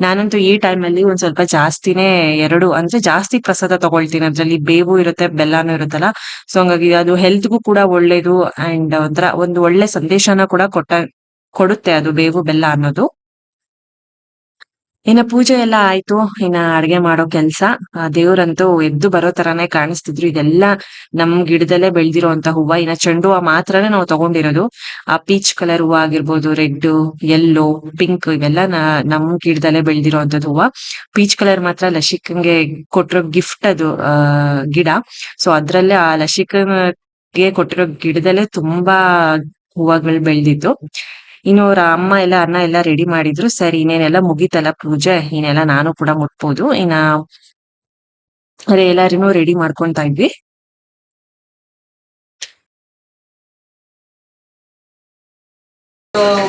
ನಾನಂತೂ ಈ ಟೈಮ್ ಅಲ್ಲಿ ಒಂದ್ ಸ್ವಲ್ಪ ಜಾಸ್ತಿನೇ ಎರಡು, ಅಂದ್ರೆ ಜಾಸ್ತಿ ಪ್ರಸಾದ ತಗೊಳ್ತೀನಿ. ಅದ್ರಲ್ಲಿ ಬೇವು ಇರುತ್ತೆ, ಬೆಲ್ಲನೂ ಇರುತ್ತಲ್ಲ. ಸೊ ಹಂಗಾಗಿ ಅದು ಹೆಲ್ತ್ಗೂ ಕೂಡ ಒಳ್ಳೇದು. ಅಂಡ್ ಒಂಥರ ಒಂದು ಒಳ್ಳೆ ಸಂದೇಶನ ಕೂಡ ಕೊಟ್ಟ, ಕೊಡುತ್ತೆ ಅದು ಬೇವು, ಬೆಲ್ಲ ಅನ್ನೋದು. ಇನ್ನ ಪೂಜೆ ಎಲ್ಲ ಆಯ್ತು. ಇನ್ನ ಅಡ್ಗೆ ಮಾಡೋ ಕೆಲ್ಸ. ದೇವ್ರಂತೂ ಎದ್ದು ಬರೋ ತರಾನೇ ಕಾಣಿಸ್ತಿದ್ರು. ಇದೆಲ್ಲ ನಮ್ ಗಿಡದಲ್ಲೇ ಬೆಳ್ದಿರೋಂತ ಹೂವ. ಇನ್ನ ಚೆಂಡು ಹೂವ ಮಾತ್ರನೇ ನಾವು ತಗೊಂಡಿರೋದು. ಆ ಪೀಚ್ ಕಲರ್ ಹೂವ ಆಗಿರ್ಬೋದು ರೆಡ್ ಯೆಲ್ಲೋ, ಪಿಂಕ್ ಇವೆಲ್ಲ ನಮ್ ಗಿಡದಲ್ಲೇ ಬೆಳ್ದಿರೋಂಥದ್ದು ಹೂವ. ಪೀಚ್ ಕಲರ್ ಮಾತ್ರ ಲಸಿಕಂಗೆ ಕೊಟ್ಟಿರೋ ಗಿಫ್ಟ್ ಅದು ಗಿಡ. ಸೊ, ಅದ್ರಲ್ಲೇ ಆ ಲಸಿಕನ್ಗೆ ಕೊಟ್ಟಿರೋ ಗಿಡದಲ್ಲೇ ತುಂಬಾ ಹೂವಗಳು ಬೆಳ್ದಿತ್ತು ಇನ್ನು ಅವ್ರ ಅಮ್ಮ ಎಲ್ಲ ಅನ್ನ ಎಲ್ಲ ರೆಡಿ ಮಾಡಿದ್ರು. ಸರಿ, ಇನ್ನೇನೆಲ್ಲ ಮುಗೀತಲ್ಲ ಪೂಜೆ, ಇನ್ನೆಲ್ಲ ನಾನು ಕೂಡ ಮುಟ್ಬೋದು. ಇನ್ನ ಅದೇ ಎಲ್ಲಾರಿನೂ ರೆಡಿ ಮಾಡ್ಕೊಂತಾ ಇದ್ವಿ.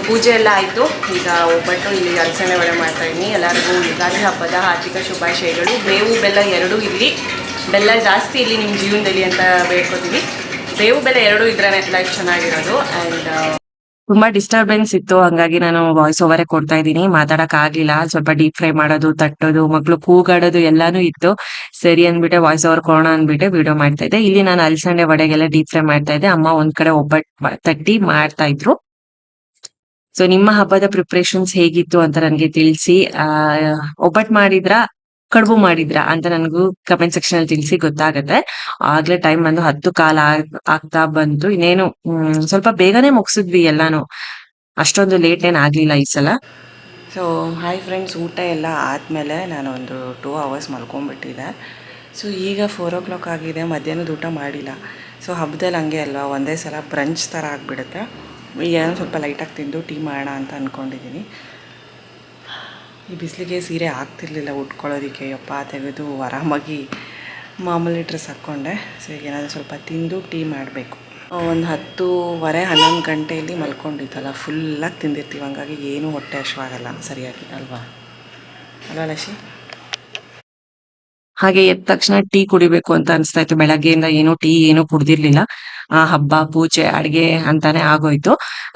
ಪೂಜೆ ಎಲ್ಲ ಆಯ್ತು. ಈಗ ಒಬ್ಬಟ್ಟು ಇಲ್ಲಿ ಅಲಸಂಡೆ ವಡೆ ಮಾಡ್ತಾ ಇದ್ದೀನಿ. ಎಲ್ಲರಿಗೂ ಯುಗಾದಿ ಹಬ್ಬದ ಹಾರ್ದಿಕ ಶುಭಾಶಯಗಳು. ಬೇವು, ಬೆಲ್ಲ ಎರಡೂ ಇಲ್ಲಿ. ಬೆಲ್ಲ ಜಾಸ್ತಿ ಇಲ್ಲಿ ನಿಮ್ಮ ಜೀವನದಲ್ಲಿ ಅಂತ ಬೇಡ್ಕೋತೀವಿ. ಬೇವು, ಬೆಲ್ಲ ಎರಡೂ ಇದ್ರೆ ಲೈಫ್ ಚೆನ್ನಾಗಿರೋದು. ಆ್ಯಂಡ್
ತುಂಬಾ ಡಿಸ್ಟರ್ಬೆನ್ಸ್ ಇತ್ತು. ಹಂಗಾಗಿ ನಾನು ವಾಯ್ಸ್ ಓವರೇ ಕೊಡ್ತಾ ಇದ್ದೀನಿ. ಮಾತಾಡಕ್ ಆಗ್ಲಿಲ್ಲ ಸ್ವಲ್ಪ ಡೀಪ್ ಫ್ರೈ ಮಾಡೋದು, ತಟ್ಟೋದು ಮಕ್ಳು ಕೂಗಾಡೋದು ಎಲ್ಲಾನು ಇತ್ತು. ಸರಿ ಅಂದ್ಬಿಟ್ಟು ವಾಯ್ಸ್ ಓವರ್ ಕೊಡೋಣ ಅಂದ್ಬಿಟ್ಟು ವಿಡಿಯೋ ಮಾಡ್ತಾ ಇದ್ದೆ. ಇಲ್ಲಿ ನಾನು ಅಲ್ಸಂಡೆ ವಡೆಗೆಲ್ಲ ಡೀಪ್ ಫ್ರೈ ಮಾಡ್ತಾ ಇದ್ದೆ. ಅಮ್ಮ ಒಂದ್ ಕಡೆ ಒಬ್ಬಟ್ ತಟ್ಟಿ ಮಾಡ್ತಾ ಇದ್ರು. ಸೊ ನಿಮ್ಮ ಹಬ್ಬದ ಪ್ರಿಪ್ರೇಷನ್ಸ್ ಹೇಗಿತ್ತು ಅಂತ ನನ್ಗೆ ತಿಳಿಸಿ. ಆ, ಒಬ್ಬಟ್ ಮಾಡಿದ್ರ? ಕಡುಬು ಮಾಡಿದ್ರ ಅಂತ ನನಗೂ ಕಮೆಂಟ್ ಸೆಕ್ಷನ್ ಅಲ್ಲಿ ತಿಳಿಸಿ ಗೊತ್ತಾಗತ್ತೆ. ಆಗ್ಲೇ ಟೈಮ್ ಬಂದು ಹತ್ತು ಕಾಲ ಆಗ್- ಆಗ್ತಾ ಬಂತು. ಇನ್ನೇನು ಸ್ವಲ್ಪ ಬೇಗನೆ ಮುಗಿಸಿದ್ವಿ ಎಲ್ಲಾನು. ಅಷ್ಟೊಂದು ಲೇಟ್ ಏನ್ ಆಗ್ಲಿಲ್ಲ ಈ ಸಲ.
ಸೊ ಹಾಯ್ ಫ್ರೆಂಡ್ಸ್ ಊಟ ಎಲ್ಲ ಆದಮೇಲೆ ಒಂದು ಟೂ ಅವರ್ಸ್ ಮಲ್ಕೊಂಡ್ಬಿಟ್ಟಿದ್ದೆ ಸೊ ಈಗ ಫೋರ್ ಓ ಕ್ಲಾಕ್ ಆಗಿದೆ, ಮಧ್ಯಾಹ್ನದ ಊಟ ಮಾಡಿಲ್ಲ. ಸೊ ಹಬ್ಬದಲ್ಲಿ ಹಂಗೆ ಅಲ್ವಾ, ಒಂದೇ ಸಲ ಬ್ರಂಚ್ ಥರ ಆಗಿಬಿಡುತ್ತೆ. ಈಗ ಏನೋ ಸ್ವಲ್ಪ ಲೈಟಾಗಿ ತಿಂದು, ಟೀ ಮಾಡೋಣ ಅಂತ ಅಂದ್ಕೊಂಡಿದ್ದೀನಿ ಈ ಬಿಸಿಲಿಗೆ ಸೀರೆ ಆಗ್ತಿರ್ಲಿಲ್ಲ ಉಟ್ಕೊಳ್ಳೋದಕ್ಕೆ. ಯಪ್ಪ ತೆಗೆದು ಆರಾಮಾಗಿ ಮಾಮೂಲಿ ಡ್ರೆಸ್ ಹಾಕ್ಕೊಂಡೆ. ಸೊ ಈಗ ಏನಾದರೂ ಸ್ವಲ್ಪ ತಿಂದು ಟೀ ಮಾಡಬೇಕು. ಒಂದು ಹತ್ತೂವರೆ ಹನ್ನೊಂದು ಗಂಟೆಯಲ್ಲಿ ಮಲ್ಕೊಂಡಿದ್ದಲ್ಲ ಫುಲ್ಲಾಗಿ ತಿಂದಿರ್ತೀವಿ. ಹಂಗಾಗಿ ಏನೂ ಹೊಟ್ಟೆ ಹಶ್ವಾಗಲ್ಲ ಸರಿಯಾಗಿ. ಅಲ್ವಾ? ಅಲ್ವಾ ಲಶಿ
ಹಾಗೆ ಎದ್ದ ತಕ್ಷಣ ಟೀ ಕುಡಿಬೇಕು ಅಂತ ಅನ್ಸ್ತಾ ಇತ್ತು. ಬೆಳಗ್ಗೆಯಿಂದ ಏನೂ ಟೀ ಏನೂ ಕುಡ್ದಿರ್ಲಿಲ್ಲ. ಹಬ್ಬ, ಪೂಜೆ, ಅಡ್ಗೆ ಅಂತಾನೆ ಆಗೋಯ್ತು.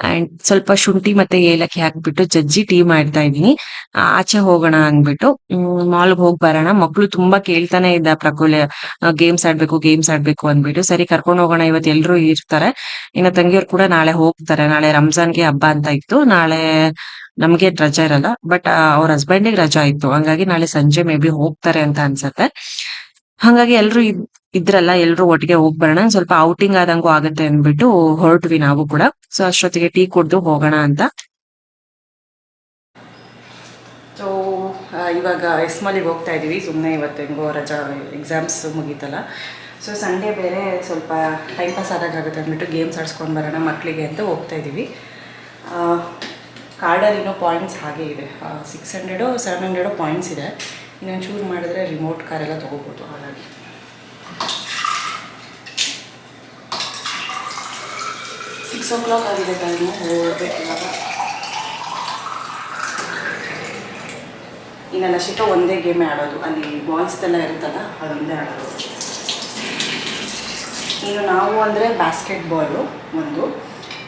ಅಂಡ್ ಸ್ವಲ್ಪ ಶುಂಠಿ ಮತ್ತೆ ಏಲಕ್ಕಿ ಹಾಕ್ಬಿಟ್ಟು ಜಜ್ಜಿ ಟೀ ಮಾಡ್ತಾ ಇದೀನಿ ಆಚೆ ಹೋಗೋಣ ಅಂದ್ಬಿಟ್ಟು ಮಾಲ್ಗೆ ಹೋಗ್ ಬರೋಣ. ಮಕ್ಳು ತುಂಬಾ ಕೇಳ್ತಾನೆ ಇದ್ದ ಪ್ರಕುಲ್ ಗೇಮ್ಸ್ ಆಡ್ಬೇಕು ಗೇಮ್ಸ್ ಆಡ್ಬೇಕು ಅಂದ್ಬಿಟ್ಟು. ಸರಿ, ಕರ್ಕೊಂಡು ಹೋಗೋಣ ಇವತ್ತು ಎಲ್ರು ಇರ್ತಾರೆ. ಇನ್ನ ತಂಗಿಯವ್ರು ಕೂಡ ನಾಳೆ ಹೋಗ್ತಾರೆ. ನಾಳೆ ರಂಜಾನ್ಗೆ ಹಬ್ಬ ಅಂತ ಇತ್ತು. ನಾಳೆ ನಮ್ಗೆ ರಜಾ ಇರಲ್ಲ. ಬಟ್ ಅವ್ರ ಹಸ್ಬೆಂಡಿಗೆ ರಜಾ ಇತ್ತು. ಹಂಗಾಗಿ ನಾಳೆ ಸಂಜೆ ಮೇ ಬಿ ಹೋಗ್ತಾರೆ ಅಂತ ಅನ್ಸತ್ತೆ. ಹಂಗಾಗಿ ಎಲ್ರು ಇದ್ರಲ್ಲ ಎಲ್ರು ಒಟ್ಟಿಗೆ ಹೋಗ್ ಬರೋಣ. ಸ್ವಲ್ಪ ಔಟಿಂಗ್ ಆದಂಗೂ ಆಗುತ್ತೆ ಅಂದ್ಬಿಟ್ಟು ಹೊರಟ್ವಿ ನಾವು ಕೂಡ. ಸೊ ಅಷ್ಟೊತ್ತಿಗೆ ಟೀ ಕುಡ್ದು ಹೋಗೋಣ ಅಂತ.
ಸೊ ಇವಾಗ ಎಸ್ಮಾಲಿಗೆ ಹೋಗ್ತಾ ಇದ್ದೀವಿ ಸುಮ್ಮನೆ ಇವತ್ತು ಹೆಂಗೋ ರಜಾ ಎಕ್ಸಾಮ್ಸ್ ಮುಗೀತಲ್ಲ. ಸೊ ಸಂಡೇ ಬೇರೆ ಸ್ವಲ್ಪ ಟೈಮ್ ಪಾಸ್ ಆದಾಗುತ್ತೆ ಅಂದ್ಬಿಟ್ಟು ಗೇಮ್ಸ್ ಆಡ್ಸ್ಕೊಂಡು ಬರೋಣ ಮಕ್ಕಳಿಗೆ ಅಂತ ಹೋಗ್ತಾ ಇದ್ದೀವಿ ಕಾರ್ಡಲ್ಲಿ ಇನ್ನೂ ಪಾಯಿಂಟ್ಸ್ ಹಾಗೆ ಇದೆ. Six hundred seven hundred points ಇದೆ. ಇನ್ನೊಂದು ಚೂರು ಮಾಡಿದ್ರೆ ರಿಮೋಟ್ ಕಾರೆಲ್ಲ ತೊಗೋಬೋದು ಹಾಗಾಗಿ. ಸಿಕ್ಸ್ ಓ ಕ್ಲಾಕ್ ಆಗಿದೆ ಟೈಮು ಹೋಗ್ಬೇಕು ಇವಾಗ ಇನ್ನು ನಶಿಕ ಒಂದೇ ಗೇಮೇ ಆಡೋದು. ಅಲ್ಲಿ ಬಾಲ್ಸ್ದೆಲ್ಲ ಇರುತ್ತಲ್ಲ ಅದೊಂದೇ ಆಡೋದು. ಇನ್ನು ನಾವು ಅಂದರೆ ಬ್ಯಾಸ್ಕೆಟ್ ಬಾಲು ಒಂದು.